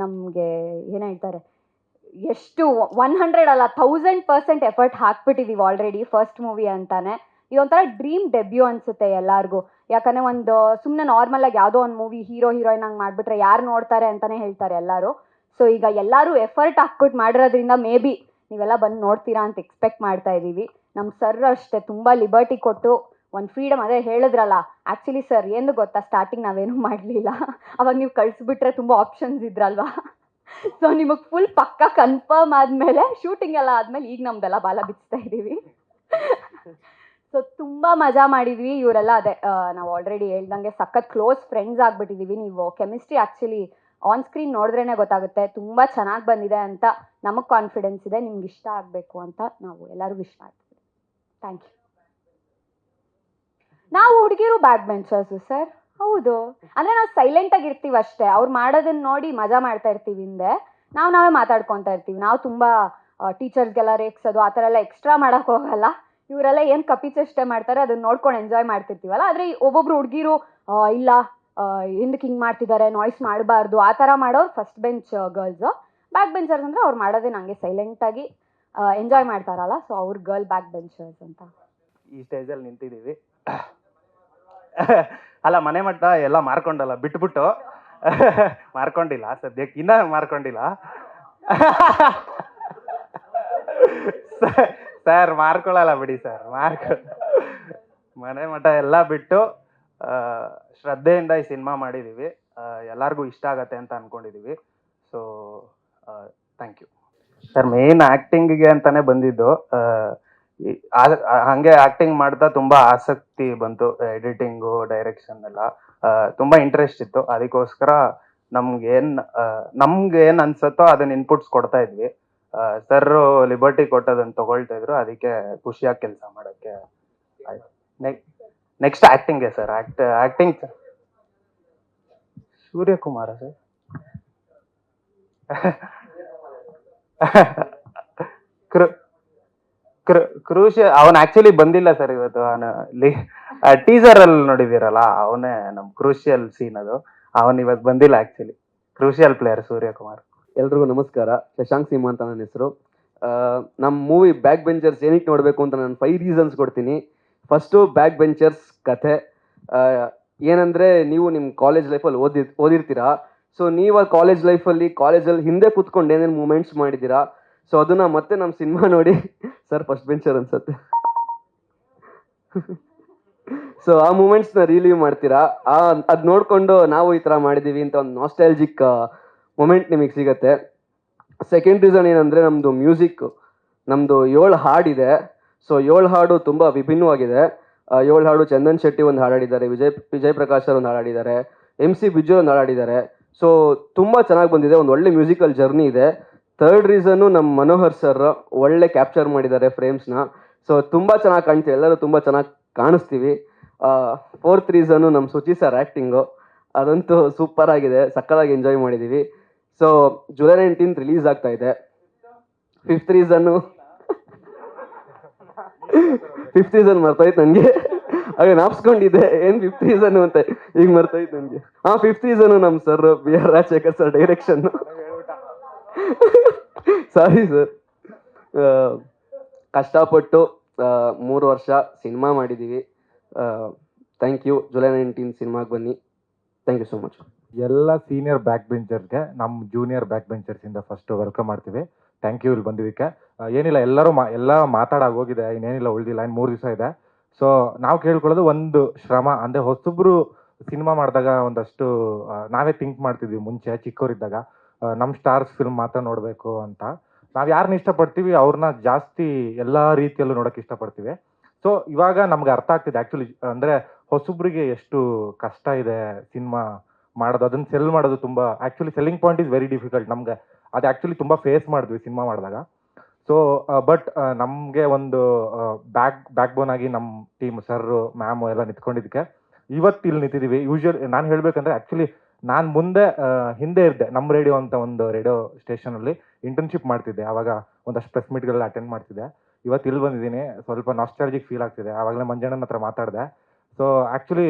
ನಮಗೆ ಏನು ಹೇಳ್ತಾರೆ, ಎಷ್ಟು ಒನ್ ಹಂಡ್ರೆಡ್ ಅಲ್ಲ ಥೌಸಂಡ್ ಪರ್ಸೆಂಟ್ ಎಫರ್ಟ್ ಹಾಕ್ಬಿಟ್ಟಿದ್ದೀವಿ ಆಲ್ರೆಡಿ ಫಸ್ಟ್ ಮೂವಿ ಅಂತಾನೆ. ಇದೊಂಥರ ಡ್ರೀಮ್ ಡೆಬ್ಯೂ ಅನಿಸುತ್ತೆ ಎಲ್ಲರಿಗೂ. ಯಾಕಂದರೆ ಒಂದು ಸುಮ್ಮನೆ ನಾರ್ಮಲಾಗಿ ಯಾವುದೋ ಒಂದು ಮೂವಿ ಹೀರೋ ಹೀರೋಯಿನ್ ಹಂಗೆ ಮಾಡಿಬಿಟ್ರೆ ಯಾರು ನೋಡ್ತಾರೆ ಅಂತಲೇ ಹೇಳ್ತಾರೆ ಎಲ್ಲರೂ. ಸೊ ಈಗ ಎಲ್ಲರೂ ಎಫರ್ಟ್ ಹಾಕ್ಬಿಟ್ಟು ಮಾಡಿರೋದ್ರಿಂದ ಮೇ ಬಿ ನೀವೆಲ್ಲ ಬಂದು ನೋಡ್ತೀರಾ ಅಂತ ಎಕ್ಸ್ಪೆಕ್ಟ್ ಮಾಡ್ತಾ ಇದ್ದೀವಿ. ನಮ್ಮ ಸರ್ ಅಷ್ಟೇ ತುಂಬ ಲಿಬರ್ಟಿ ಕೊಟ್ಟು ಒಂದು ಫ್ರೀಡಮ್ ಅದೇ ಹೇಳಿದ್ರಲ್ಲ. ಆ್ಯಕ್ಚುಲಿ ಸರ್ ಏನು ಗೊತ್ತಾ? ಸ್ಟಾರ್ಟಿಂಗ್ ನಾವೇನು ಮಾಡಲಿಲ್ಲ. ಅವಾಗ ನೀವು ಕಳಿಸ್ಬಿಟ್ರೆ ತುಂಬ ಆಪ್ಷನ್ಸ್ ಇದ್ರಲ್ವಾ? ಸೊ ನಿಮಗೆ ಫುಲ್ ಪಕ್ಕ ಕನ್ಫರ್ಮ್ ಆದಮೇಲೆ ಶೂಟಿಂಗ್ ಎಲ್ಲ ಆದಮೇಲೆ ಈಗ ನಮ್ದೆಲ್ಲ ಬಾಲ ಬಿಚ್ತಾ ಇದ್ದೀವಿ. ಸೊ ತುಂಬ ಮಜಾ ಮಾಡಿದ್ವಿ. ಇವರೆಲ್ಲ ಅದೇ ನಾವು ಆಲ್ರೆಡಿ ಹೇಳ್ದಂಗೆ ಸಖತ್ ಕ್ಲೋಸ್ ಫ್ರೆಂಡ್ಸ್ ಆಗ್ಬಿಟ್ಟಿದ್ದೀವಿ ನೀವು ಕೆಮಿಸ್ಟ್ರಿ ಆ್ಯಕ್ಚುಲಿ ಆನ್ ಸ್ಕ್ರೀನ್ ನೋಡಿದ್ರೇ ಗೊತ್ತಾಗುತ್ತೆ. ತುಂಬ ಚೆನ್ನಾಗಿ ಬಂದಿದೆ ಅಂತ ನಮಗೆ ಕಾನ್ಫಿಡೆನ್ಸ್ ಇದೆ. ನಿಮ್ಗೆ ಇಷ್ಟ ಆಗಬೇಕು ಅಂತ ನಾವು ಎಲ್ಲರೂ ವಿಶ್ ಆಗ್ತೀವಿ. ಥ್ಯಾಂಕ್ ಯು ನಾವು ಹುಡುಗಿರು ಬ್ಯಾಕ್ ಬೆಂಚರ್ಸು ಸರ್ ಹೌದು. ಅಂದರೆ ನಾವು ಸೈಲೆಂಟಾಗಿ ಇರ್ತೀವಿ ಅಷ್ಟೇ. ಅವ್ರು ಮಾಡೋದನ್ನ ನೋಡಿ ಮಜಾ ಮಾಡ್ತಾ ಇರ್ತೀವಿ ಹಿಂದೆ. ನಾವು ನಾವೇ ಮಾತಾಡ್ಕೊತಾ ಇರ್ತೀವಿ. ನಾವು ತುಂಬ ಟೀಚರ್ಸ್ಗೆಲ್ಲ ರೇಗ್ಸೋದು, ಆ ಥರ ಎಲ್ಲ ಎಕ್ಸ್ಟ್ರಾ ಮಾಡೋಕ್ಕೆ ಹೋಗಲ್ಲ. ಇವರೆಲ್ಲ ಏನು ಕಪಿ ಚೇಷ್ಟೆ ಮಾಡ್ತಾರೆ ಅದನ್ನ ನೋಡ್ಕೊಂಡು ಎಂಜಾಯ್ ಮಾಡ್ತಿರ್ತೀವಲ್ಲ. ಆದರೆ ಒಬ್ಬೊಬ್ರು ಹುಡುಗಿರು ಇಲ್ಲ ಹಿಂದಕ್ಕೆ ಹಿಂಗೆ ಮಾಡ್ತಿದ್ದಾರೆ ನಾಯ್ಸ್ ಮಾಡಬಾರ್ದು ಆ ಥರ ಮಾಡೋರು first bench girls back benchers ಅಂದರೆ ಅವ್ರು ಮಾಡೋದೇ ನನಗೆ ಸೈಲೆಂಟಾಗಿ ಎಂಜಾಯ್ ಮಾಡ್ತಾರಲ್ಲ. ಸೊ ಅವ್ರ ಗರ್ಲ್ ಬ್ಯಾಕ್ ಬೆಂಚರ್ಸ್ ಅಂತ. ಈ ಸ್ಟೇಜಲ್ಲಿ ನಿಂತಿದ್ದೀವಿ. ಅಲ್ಲ, ಮನೆ ಮಟ್ಟ ಎಲ್ಲ ಮಾರ್ಕೊಂಡಲ್ಲ, ಬಿಟ್ಬಿಟ್ಟು. ಮಾರ್ಕೊಂಡಿಲ್ಲ, ಸದ್ಯಕ್ಕೆ ಇನ್ನ ಮಾರ್ಕೊಂಡಿಲ್ಲ. ಸರ್, ಮಾರ್ಕೊಳ್ಳಲ್ಲ ಬಿಡಿ ಸರ್, ಮಾರ್ಕೊ ಮನೆ ಮಠ ಎಲ್ಲ ಬಿಟ್ಟು ಶ್ರದ್ಧೆಯಿಂದ ಈ ಸಿನಿಮಾ ಮಾಡಿದ್ದೀವಿ ಎಲ್ಲರಿಗೂ ಇಷ್ಟ ಆಗತ್ತೆ ಅಂತ ಅನ್ಕೊಂಡಿದೀವಿ. So thank you sir main ಆ್ಯಕ್ಟಿಂಗಿಗೆ ಅಂತಾನೆ ಬಂದಿದ್ದು ಹಂಗೆ ಆಕ್ಟಿಂಗ್ ಮಾಡ್ತಾ ತುಂಬಾ ಆಸಕ್ತಿ ಬಂತು ಎಡಿಟಿಂಗು ಡೈರೆಕ್ಷನ್ ಎಲ್ಲ. ತುಂಬಾ ಇಂಟ್ರೆಸ್ಟ್ ಇತ್ತು. ಅದಕ್ಕೋಸ್ಕರ ನಮ್ಗೆ ಏನ್ ಆ, ನಮ್ಗೆ ಏನ್ ಅನ್ಸತ್ತೋ ಅದನ್ನ ಇನ್ಪುಟ್ಸ್ ಕೊಡ್ತಾ ಇದ್ವಿ. ಸರ್ ಲಿಬರ್ಟಿ ಕೊಟ್ಟದನ್ನ ತಗೊಳ್ತಾ ಇದ್ರು. ಅದಕ್ಕೆ ಖುಷಿಯಾಗಿ ಕೆಲಸ ಮಾಡಕ್ಕೆ next ಆಕ್ಟಿಂಗ್ಗೆ sir act acting Suryakumar sir ಕ್ರೂಶ್ ಕ್ರೂ ಕ್ರೂಶ ಅವನ್ ಆಕ್ಚುಲಿ ಬಂದಿಲ್ಲ ಸರ್ ಇವತ್ತು. ಅವನ ಟೀಸರ್ ಅಲ್ಲಿ ನೋಡಿದಿರಲ್ಲ ಅವನೇ ನಮ್ ಕ್ರೂಷಿಯಲ್ ಸೀನ್ ಅದು. ಅವನ್ ಇವತ್ತು ಬಂದಿಲ್ಲ ಆಕ್ಚುಲಿ ಕ್ರೂಷಿಯಲ್ ಪ್ಲೇಯರ್ ಸೂರ್ಯಕುಮಾರ್ ಎಲ್ರಿಗೂ ನಮಸ್ಕಾರ. ಶಶಾಂಕ್ ಸಿಂಹ ಅಂತ ನನ್ನ ಹೆಸರು. ನಮ್ಮ ಮೂವಿ ಬ್ಯಾಕ್ ಬೆಂಚರ್ಸ್ ಏನಕ್ಕೆ ನೋಡಬೇಕು ಅಂತ ನಾನು ಫೈವ್ ರೀಸನ್ಸ್ ಕೊಡ್ತೀನಿ. ಫಸ್ಟು ಬ್ಯಾಕ್ ಬೆಂಚರ್ಸ್ ಕಥೆ. ಏನಂದರೆ ನೀವು ನಿಮ್ಮ ಕಾಲೇಜ್ ಲೈಫಲ್ಲಿ ಓದಿ, ಓದಿರ್ತೀರಾ. ಸೊ ನೀವು ಆ ಕಾಲೇಜ್ ಲೈಫಲ್ಲಿ ಕಾಲೇಜಲ್ಲಿ ಹಿಂದೆ ಕೂತ್ಕೊಂಡು ಏನೇನು ಮೂಮೆಂಟ್ಸ್ ಮಾಡಿದ್ದೀರಾ. ಸೊ ಅದನ್ನ ಮತ್ತೆ ನಮ್ಮ ಸಿನಿಮಾ ನೋಡಿ ಸರ್ ಫಸ್ಟ್ ಬೆಂಚರ್ ಅನ್ಸತ್ತೆ. ಸೊ ಆ ಮೂಮೆಂಟ್ಸ್ನ ರಿಲೀವ್ ಮಾಡ್ತೀರಾ. ಆ, ಅದು ನೋಡಿಕೊಂಡು ನಾವು ಈ ಥರ ಮಾಡಿದ್ದೀವಿ ಅಂತ ಒಂದು ನಾಸ್ಟಾಲಜಿಕ್ ಮೂಮೆಂಟ್ ನಿಮಗೆ ಸಿಗತ್ತೆ. ಸೆಕೆಂಡ್ ರೀಸನ್ ಏನಂದರೆ ನಮ್ಮದು ಮ್ಯೂಸಿಕ್ ನಮ್ಮದು ಏಳು ಹಾಡಿದೆ ಸೊ ಏಳು ಹಾಡು ತುಂಬ ವಿಭಿನ್ನವಾಗಿದೆ. ಏಳು ಹಾಡು ಚಂದನ್ ಶೆಟ್ಟಿ ಒಂದು ಹಾಡಾಡಿದ್ದಾರೆ, ವಿಜಯ್ ವಿಜಯ್ ಪ್ರಕಾಶ್ ಸರ್ ಒಂದು ಹಾಡಾಡಿದ್ದಾರೆ ಎಂ ಸಿ ಬಿಜು ಒಂದು ಹಾಡಾಡಿದ್ದಾರೆ. ಸೊ ತುಂಬ ಚೆನ್ನಾಗಿ ಬಂದಿದೆ, ಒಂದು ಒಳ್ಳೆ ಮ್ಯೂಸಿಕಲ್ ಜರ್ನಿ ಇದೆ. ಥರ್ಡ್ ರೀಸನ್ನು ನಮ್ಮ ಮನೋಹರ್ ಸರ್ ಒಳ್ಳೆ ಕ್ಯಾಪ್ಚರ್ ಮಾಡಿದ್ದಾರೆ ಫ್ರೇಮ್ಸ್ನ ಸೊ ತುಂಬ ಚೆನ್ನಾಗಿ ಕಾಣ್ತೀವಿ ಎಲ್ಲರೂ ತುಂಬ ಚೆನ್ನಾಗಿ ಕಾಣಿಸ್ತೀವಿ. ಫೋರ್ತ್ ರೀಸನ್ನು ನಮ್ಮ ಸುಚಿ ಸರ್ ಆ್ಯಕ್ಟಿಂಗು ಅದಂತೂ ಸೂಪರ್ ಆಗಿದೆ, ಸಕ್ಕತ್ತಾಗಿ ಎಂಜಾಯ್ ಮಾಡಿದ್ದೀವಿ ಸೊ ಜುಲೈ ನೈನ್ಟೀನ್ ರಿಲೀಸ್ ಆಗ್ತಾ ಇದೆ. ಫಿಫ್ತ್ ರೀಸನ್ನು ಫಿಫ್ತ್ ಸೀಸನ್ ಮರ್ತಾಯ್ತು ನನಗೆ ಹಾಗೆ ನಾಪ್ಸ್ಕೊಂಡಿದ್ದೆ, ಏನು ಫಿಫ್ತ್ ಸೀಸನ್ ಅಂತ ಈಗ ಮರ್ತಾಯ್ತು ನನಗೆ ಹಾಂ ಫಿಫ್ತ್ ಸೀಸನ್ ನಮ್ಮ sir B R Rajashekar sir direction sorry sir ಕಷ್ಟಪಟ್ಟು ಮೂರು ವರ್ಷ ಸಿನಿಮಾ ಮಾಡಿದ್ದೀವಿ ಥ್ಯಾಂಕ್ ಯು ಜುಲೈ ನೈನ್ಟೀನ್ ಸಿನಿಮಾಗೆ ಬನ್ನಿ. ಥ್ಯಾಂಕ್ ಯು ಸೊ ಮಚ್ ಎಲ್ಲ ಸೀನಿಯರ್ ಬ್ಯಾಕ್ ಬೆಂಚರ್ಸ್ಗೆ ನಮ್ಮ ಜೂನಿಯರ್ ಬ್ಯಾಕ್ ಬೆಂಚರ್ಸಿಂದ ಫಸ್ಟ್ ವೆಲ್ಕಮ್ ಮಾಡ್ತೀವಿ. ಥ್ಯಾಂಕ್ ಯು ಇಲ್ಲಿ ಬಂದಿದ್ದಕ್ಕೆ. ಏನಿಲ್ಲ, ಎಲ್ಲರೂ ಮಾ, ಎಲ್ಲ ಮಾತಾಡೋ ಹೋಗಿದೆ, ಇನ್ನೇನಿಲ್ಲ, ಉಳಿದಿಲ್ಲ ಇನ್ನು ಮೂರು ದಿವಸ ಇದೆ. ಸೊ ನಾವು ಕೇಳ್ಕೊಳ್ಳೋದು ಒಂದು ಶ್ರಮ, ಅಂದರೆ ಹೊಸಬ್ರು ಸಿನಿಮಾ ಮಾಡಿದಾಗ ಒಂದಷ್ಟು ನಾವೇ ಥಿಂಕ್ ಮಾಡ್ತಿದ್ವಿ ಮುಂಚೆ, ಚಿಕ್ಕವರಿದ್ದಾಗ. ನಮ್ಮ ಸ್ಟಾರ್ಸ್ ಫಿಲ್ಮ್ ಮಾತ್ರ ನೋಡಬೇಕು ಅಂತ. ನಾವು ಯಾರನ್ನ ಇಷ್ಟಪಡ್ತೀವಿ ಅವ್ರನ್ನ ಜಾಸ್ತಿ ಎಲ್ಲ ರೀತಿಯಲ್ಲೂ ನೋಡೋಕೆ ಇಷ್ಟಪಡ್ತೀವಿ. ಸೊ ಇವಾಗ ನಮ್ಗೆ ಅರ್ಥ ಆಗ್ತಿದೆ ಆ್ಯಕ್ಚುಲಿ ಅಂದರೆ ಹೊಸಬ್ರಿಗೆ ಎಷ್ಟು ಕಷ್ಟ ಇದೆ ಸಿನಿಮಾ ಮಾಡೋದು, ಅದನ್ನ ಸೆಲ್ ಮಾಡೋದು ತುಂಬ actually selling point is very difficult ನಮ್ಗೆ ಅದು ಆ್ಯಕ್ಚುಲಿ ತುಂಬ ಫೇಸ್ ಮಾಡಿದ್ವಿ ಸಿನಿಮಾ ಮಾಡಿದಾಗ. ಸೊ ಬಟ್ ನಮಗೆ ಒಂದು ಬ್ಯಾಕ್ ಬ್ಯಾಕ್ ಬೋನ್ ಆಗಿ ನಮ್ಮ ಟೀಮ್ ಸರ್ ಮ್ಯಾಮು ಎಲ್ಲ ನಿಂತ್ಕೊಂಡಿದ್ದಕ್ಕೆ ಇವತ್ತು ಇಲ್ಲಿ ನಿಂತಿದ್ದೀವಿ ಯೂಶುವಲ್ ನಾನು ಹೇಳಬೇಕಂದ್ರೆ ಆ್ಯಕ್ಚುಲಿ ನಾನು ಮುಂದೆ ಹಿಂದೆ ಇದ್ದೆ ನಮ್ಮ ರೇಡಿಯೋ ಅಂತ ಒಂದು ರೇಡಿಯೋ ಸ್ಟೇಷನಲ್ಲಿ ಇಂಟರ್ನ್ಶಿಪ್ ಮಾಡ್ತಿದ್ದೆ. ಆವಾಗ ಒಂದಷ್ಟು ಪ್ರೆಸ್ ಮೀಟ್ಗಳೆಲ್ಲ ಅಟೆಂಡ್ ಮಾಡ್ತಿದ್ದೆ. ಇವತ್ತು ಇಲ್ಲಿ ಬಂದಿದ್ದೀನಿ. ಸ್ವಲ್ಪ ನಾಸ್ಟಾಲಜಿಕ್ ಫೀಲ್ ಆಗ್ತಿದೆ. ಆವಾಗಲೇ ಮಂಜಣ್ಣನ ಹತ್ರ ಮಾತಾಡಿದೆ. ಸೊ ಆ್ಯಕ್ಚುಲಿ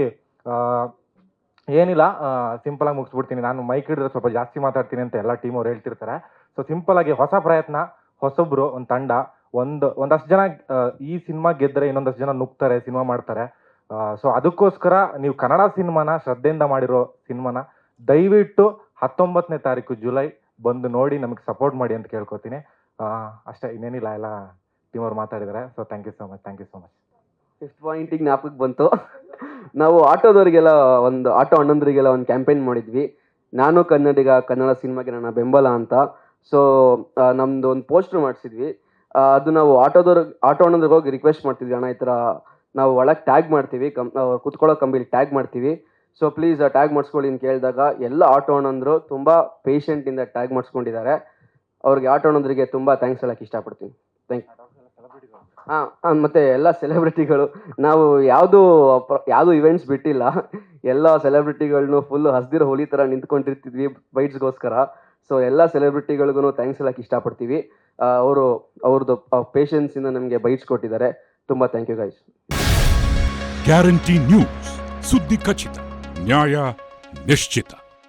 ಏನಿಲ್ಲ ಸಿಂಪಲ್ ಆಗಿ ಮುಗಿಸ್ಬಿಡ್ತೀನಿ. ನಾನು ಮೈಕ್ ಹಿಡಿದ್ರೆ ಸ್ವಲ್ಪ ಜಾಸ್ತಿ ಮಾತಾಡ್ತೀನಿ ಅಂತ ಎಲ್ಲ ಟೀಮ್ ಅವ್ರು ಹೇಳ್ತಿರ್ತಾರೆ. ಸೊ ಸಿಂಪಲ್ ಆಗಿ ಹೊಸ ಪ್ರಯತ್ನ, ಹೊಸಬ್ರು, ಒಂದು ತಂಡ, ಒಂದು, ಒಂದಷ್ಟು ಜನ ಈ ಸಿನಿಮಾ ಗೆದ್ದರೆ ಇನ್ನೊಂದಷ್ಟು ಜನ ನುಗ್ತಾರೆ ಸಿನಿಮಾ ಮಾಡ್ತಾರೆ. ಸೊ ಅದಕ್ಕೋಸ್ಕರ ನೀವು ಕನ್ನಡ ಸಿನಿಮಾನ ಶ್ರದ್ಧೆಯಿಂದ ಮಾಡಿರೋ ಸಿನಿಮಾನ ದಯವಿಟ್ಟು ಹತ್ತೊಂಬತ್ತನೇ ತಾರೀಕು ಜುಲೈ ಬಂದು ನೋಡಿ, ನಮಗೆ ಸಪೋರ್ಟ್ ಮಾಡಿ ಅಂತ ಕೇಳ್ಕೊತೀನಿ. ಅಷ್ಟೇ, ಇನ್ನೇನಿಲ್ಲ, ಎಲ್ಲ ಟೀಮ್ ಅವ್ರು ಮಾತಾಡಿದ್ದಾರೆ so thank you so much thank you so much fifth ಪಾಯಿಂಟಿಗೆ ಜ್ಞಾಪಕಕ್ಕೆ ಬಂತು. ನಾವು ಆಟೋದವರಿಗೆಲ್ಲ ಒಂದು ಆಟೋ ಅಣ್ಣಂದ್ರಿಗೆಲ್ಲ ಒಂದು ಕ್ಯಾಂಪೇನ್ ಮಾಡಿದ್ವಿ. ನಾನು ಕನ್ನಡಿಗ, ಕನ್ನಡ ಸಿನಿಮಾಗೆ ನನ್ನ ಬೆಂಬಲ ಅಂತ. ಸೊ ನಮ್ದು ಒಂದು ಪೋಸ್ಟರ್ ಮಾಡಿಸಿದ್ವಿ. ಅದು ನಾವು ಆಟೋದವ್ರ, ಆಟೋ ಅಣ್ಣಂದ್ರಿಗೆ ಹೋಗಿ ರಿಕ್ವೆಸ್ಟ್ ಮಾಡ್ತಿದ್ವಿ. ಅಣ್ಣ, ಈ ಥರ ನಾವು ಒಳಗೆ ಟ್ಯಾಗ್ ಮಾಡ್ತೀವಿ. ಕಂ ಕುತ್ಕೊಳ್ಳೋ ಕಂಬಿಲಿ ಟ್ಯಾಗ್ ಮಾಡ್ತೀವಿ. ಸೊ ಪ್ಲೀಸ್ ಟ್ಯಾಗ್ ಮಾಡಿಸ್ಕೊಳ್ಳಿ ಅಂತ ಕೇಳಿದಾಗ ಎಲ್ಲ ಆಟೋ ಅಣ್ಣಂದ್ರು ತುಂಬ ಪೇಷೆಂಟಿಂದ ಟ್ಯಾಗ್ ಮಾಡಿಸ್ಕೊಂಡಿದ್ದಾರೆ. ಅವ್ರಿಗೆ ಆಟೋ ಅಣ್ಣಂದ್ರಿಗೆ ತುಂಬ ಥ್ಯಾಂಕ್ಸ್ ಹೇಳಕ್ಕೆ ಇಷ್ಟಪಡ್ತೀನಿ. ಥ್ಯಾಂಕ್ ಹಾಂ ಮತ್ತು ಎಲ್ಲ ಸೆಲೆಬ್ರಿಟಿಗಳು ನಾವು ಯಾವುದು ಯಾವುದು ಇವೆಂಟ್ಸ್ ಬಿಟ್ಟಿಲ್ಲ. ಎಲ್ಲ ಸೆಲೆಬ್ರಿಟಿಗಳನ್ನೂ ಫುಲ್ ಹಸ್ದಿರೋ ಹೋಲಿ ಥರ ನಿಂತ್ಕೊಂಡಿರ್ತಿದ್ವಿ ಬೈಟ್ಸ್ಗೋಸ್ಕರ ಸೊ ಎಲ್ಲ ಸೆಲೆಬ್ರಿಟಿಗಳಿಗೂ ಥ್ಯಾಂಕ್ಸ್ ಹೇಳಕ್ಕೆ ಇಷ್ಟಪಡ್ತೀವಿ. ಅವರು ಅವ್ರದ್ದು ಪೇಷನ್ಸಿಂದ ನಮಗೆ ಬೈಟ್ಸ್ ಕೊಟ್ಟಿದ್ದಾರೆ. ತುಂಬ thank you guys guarantee news ಸುದ್ದಿ ಖಚಿತ, ನ್ಯಾಯ ನಿಶ್ಚಿತ.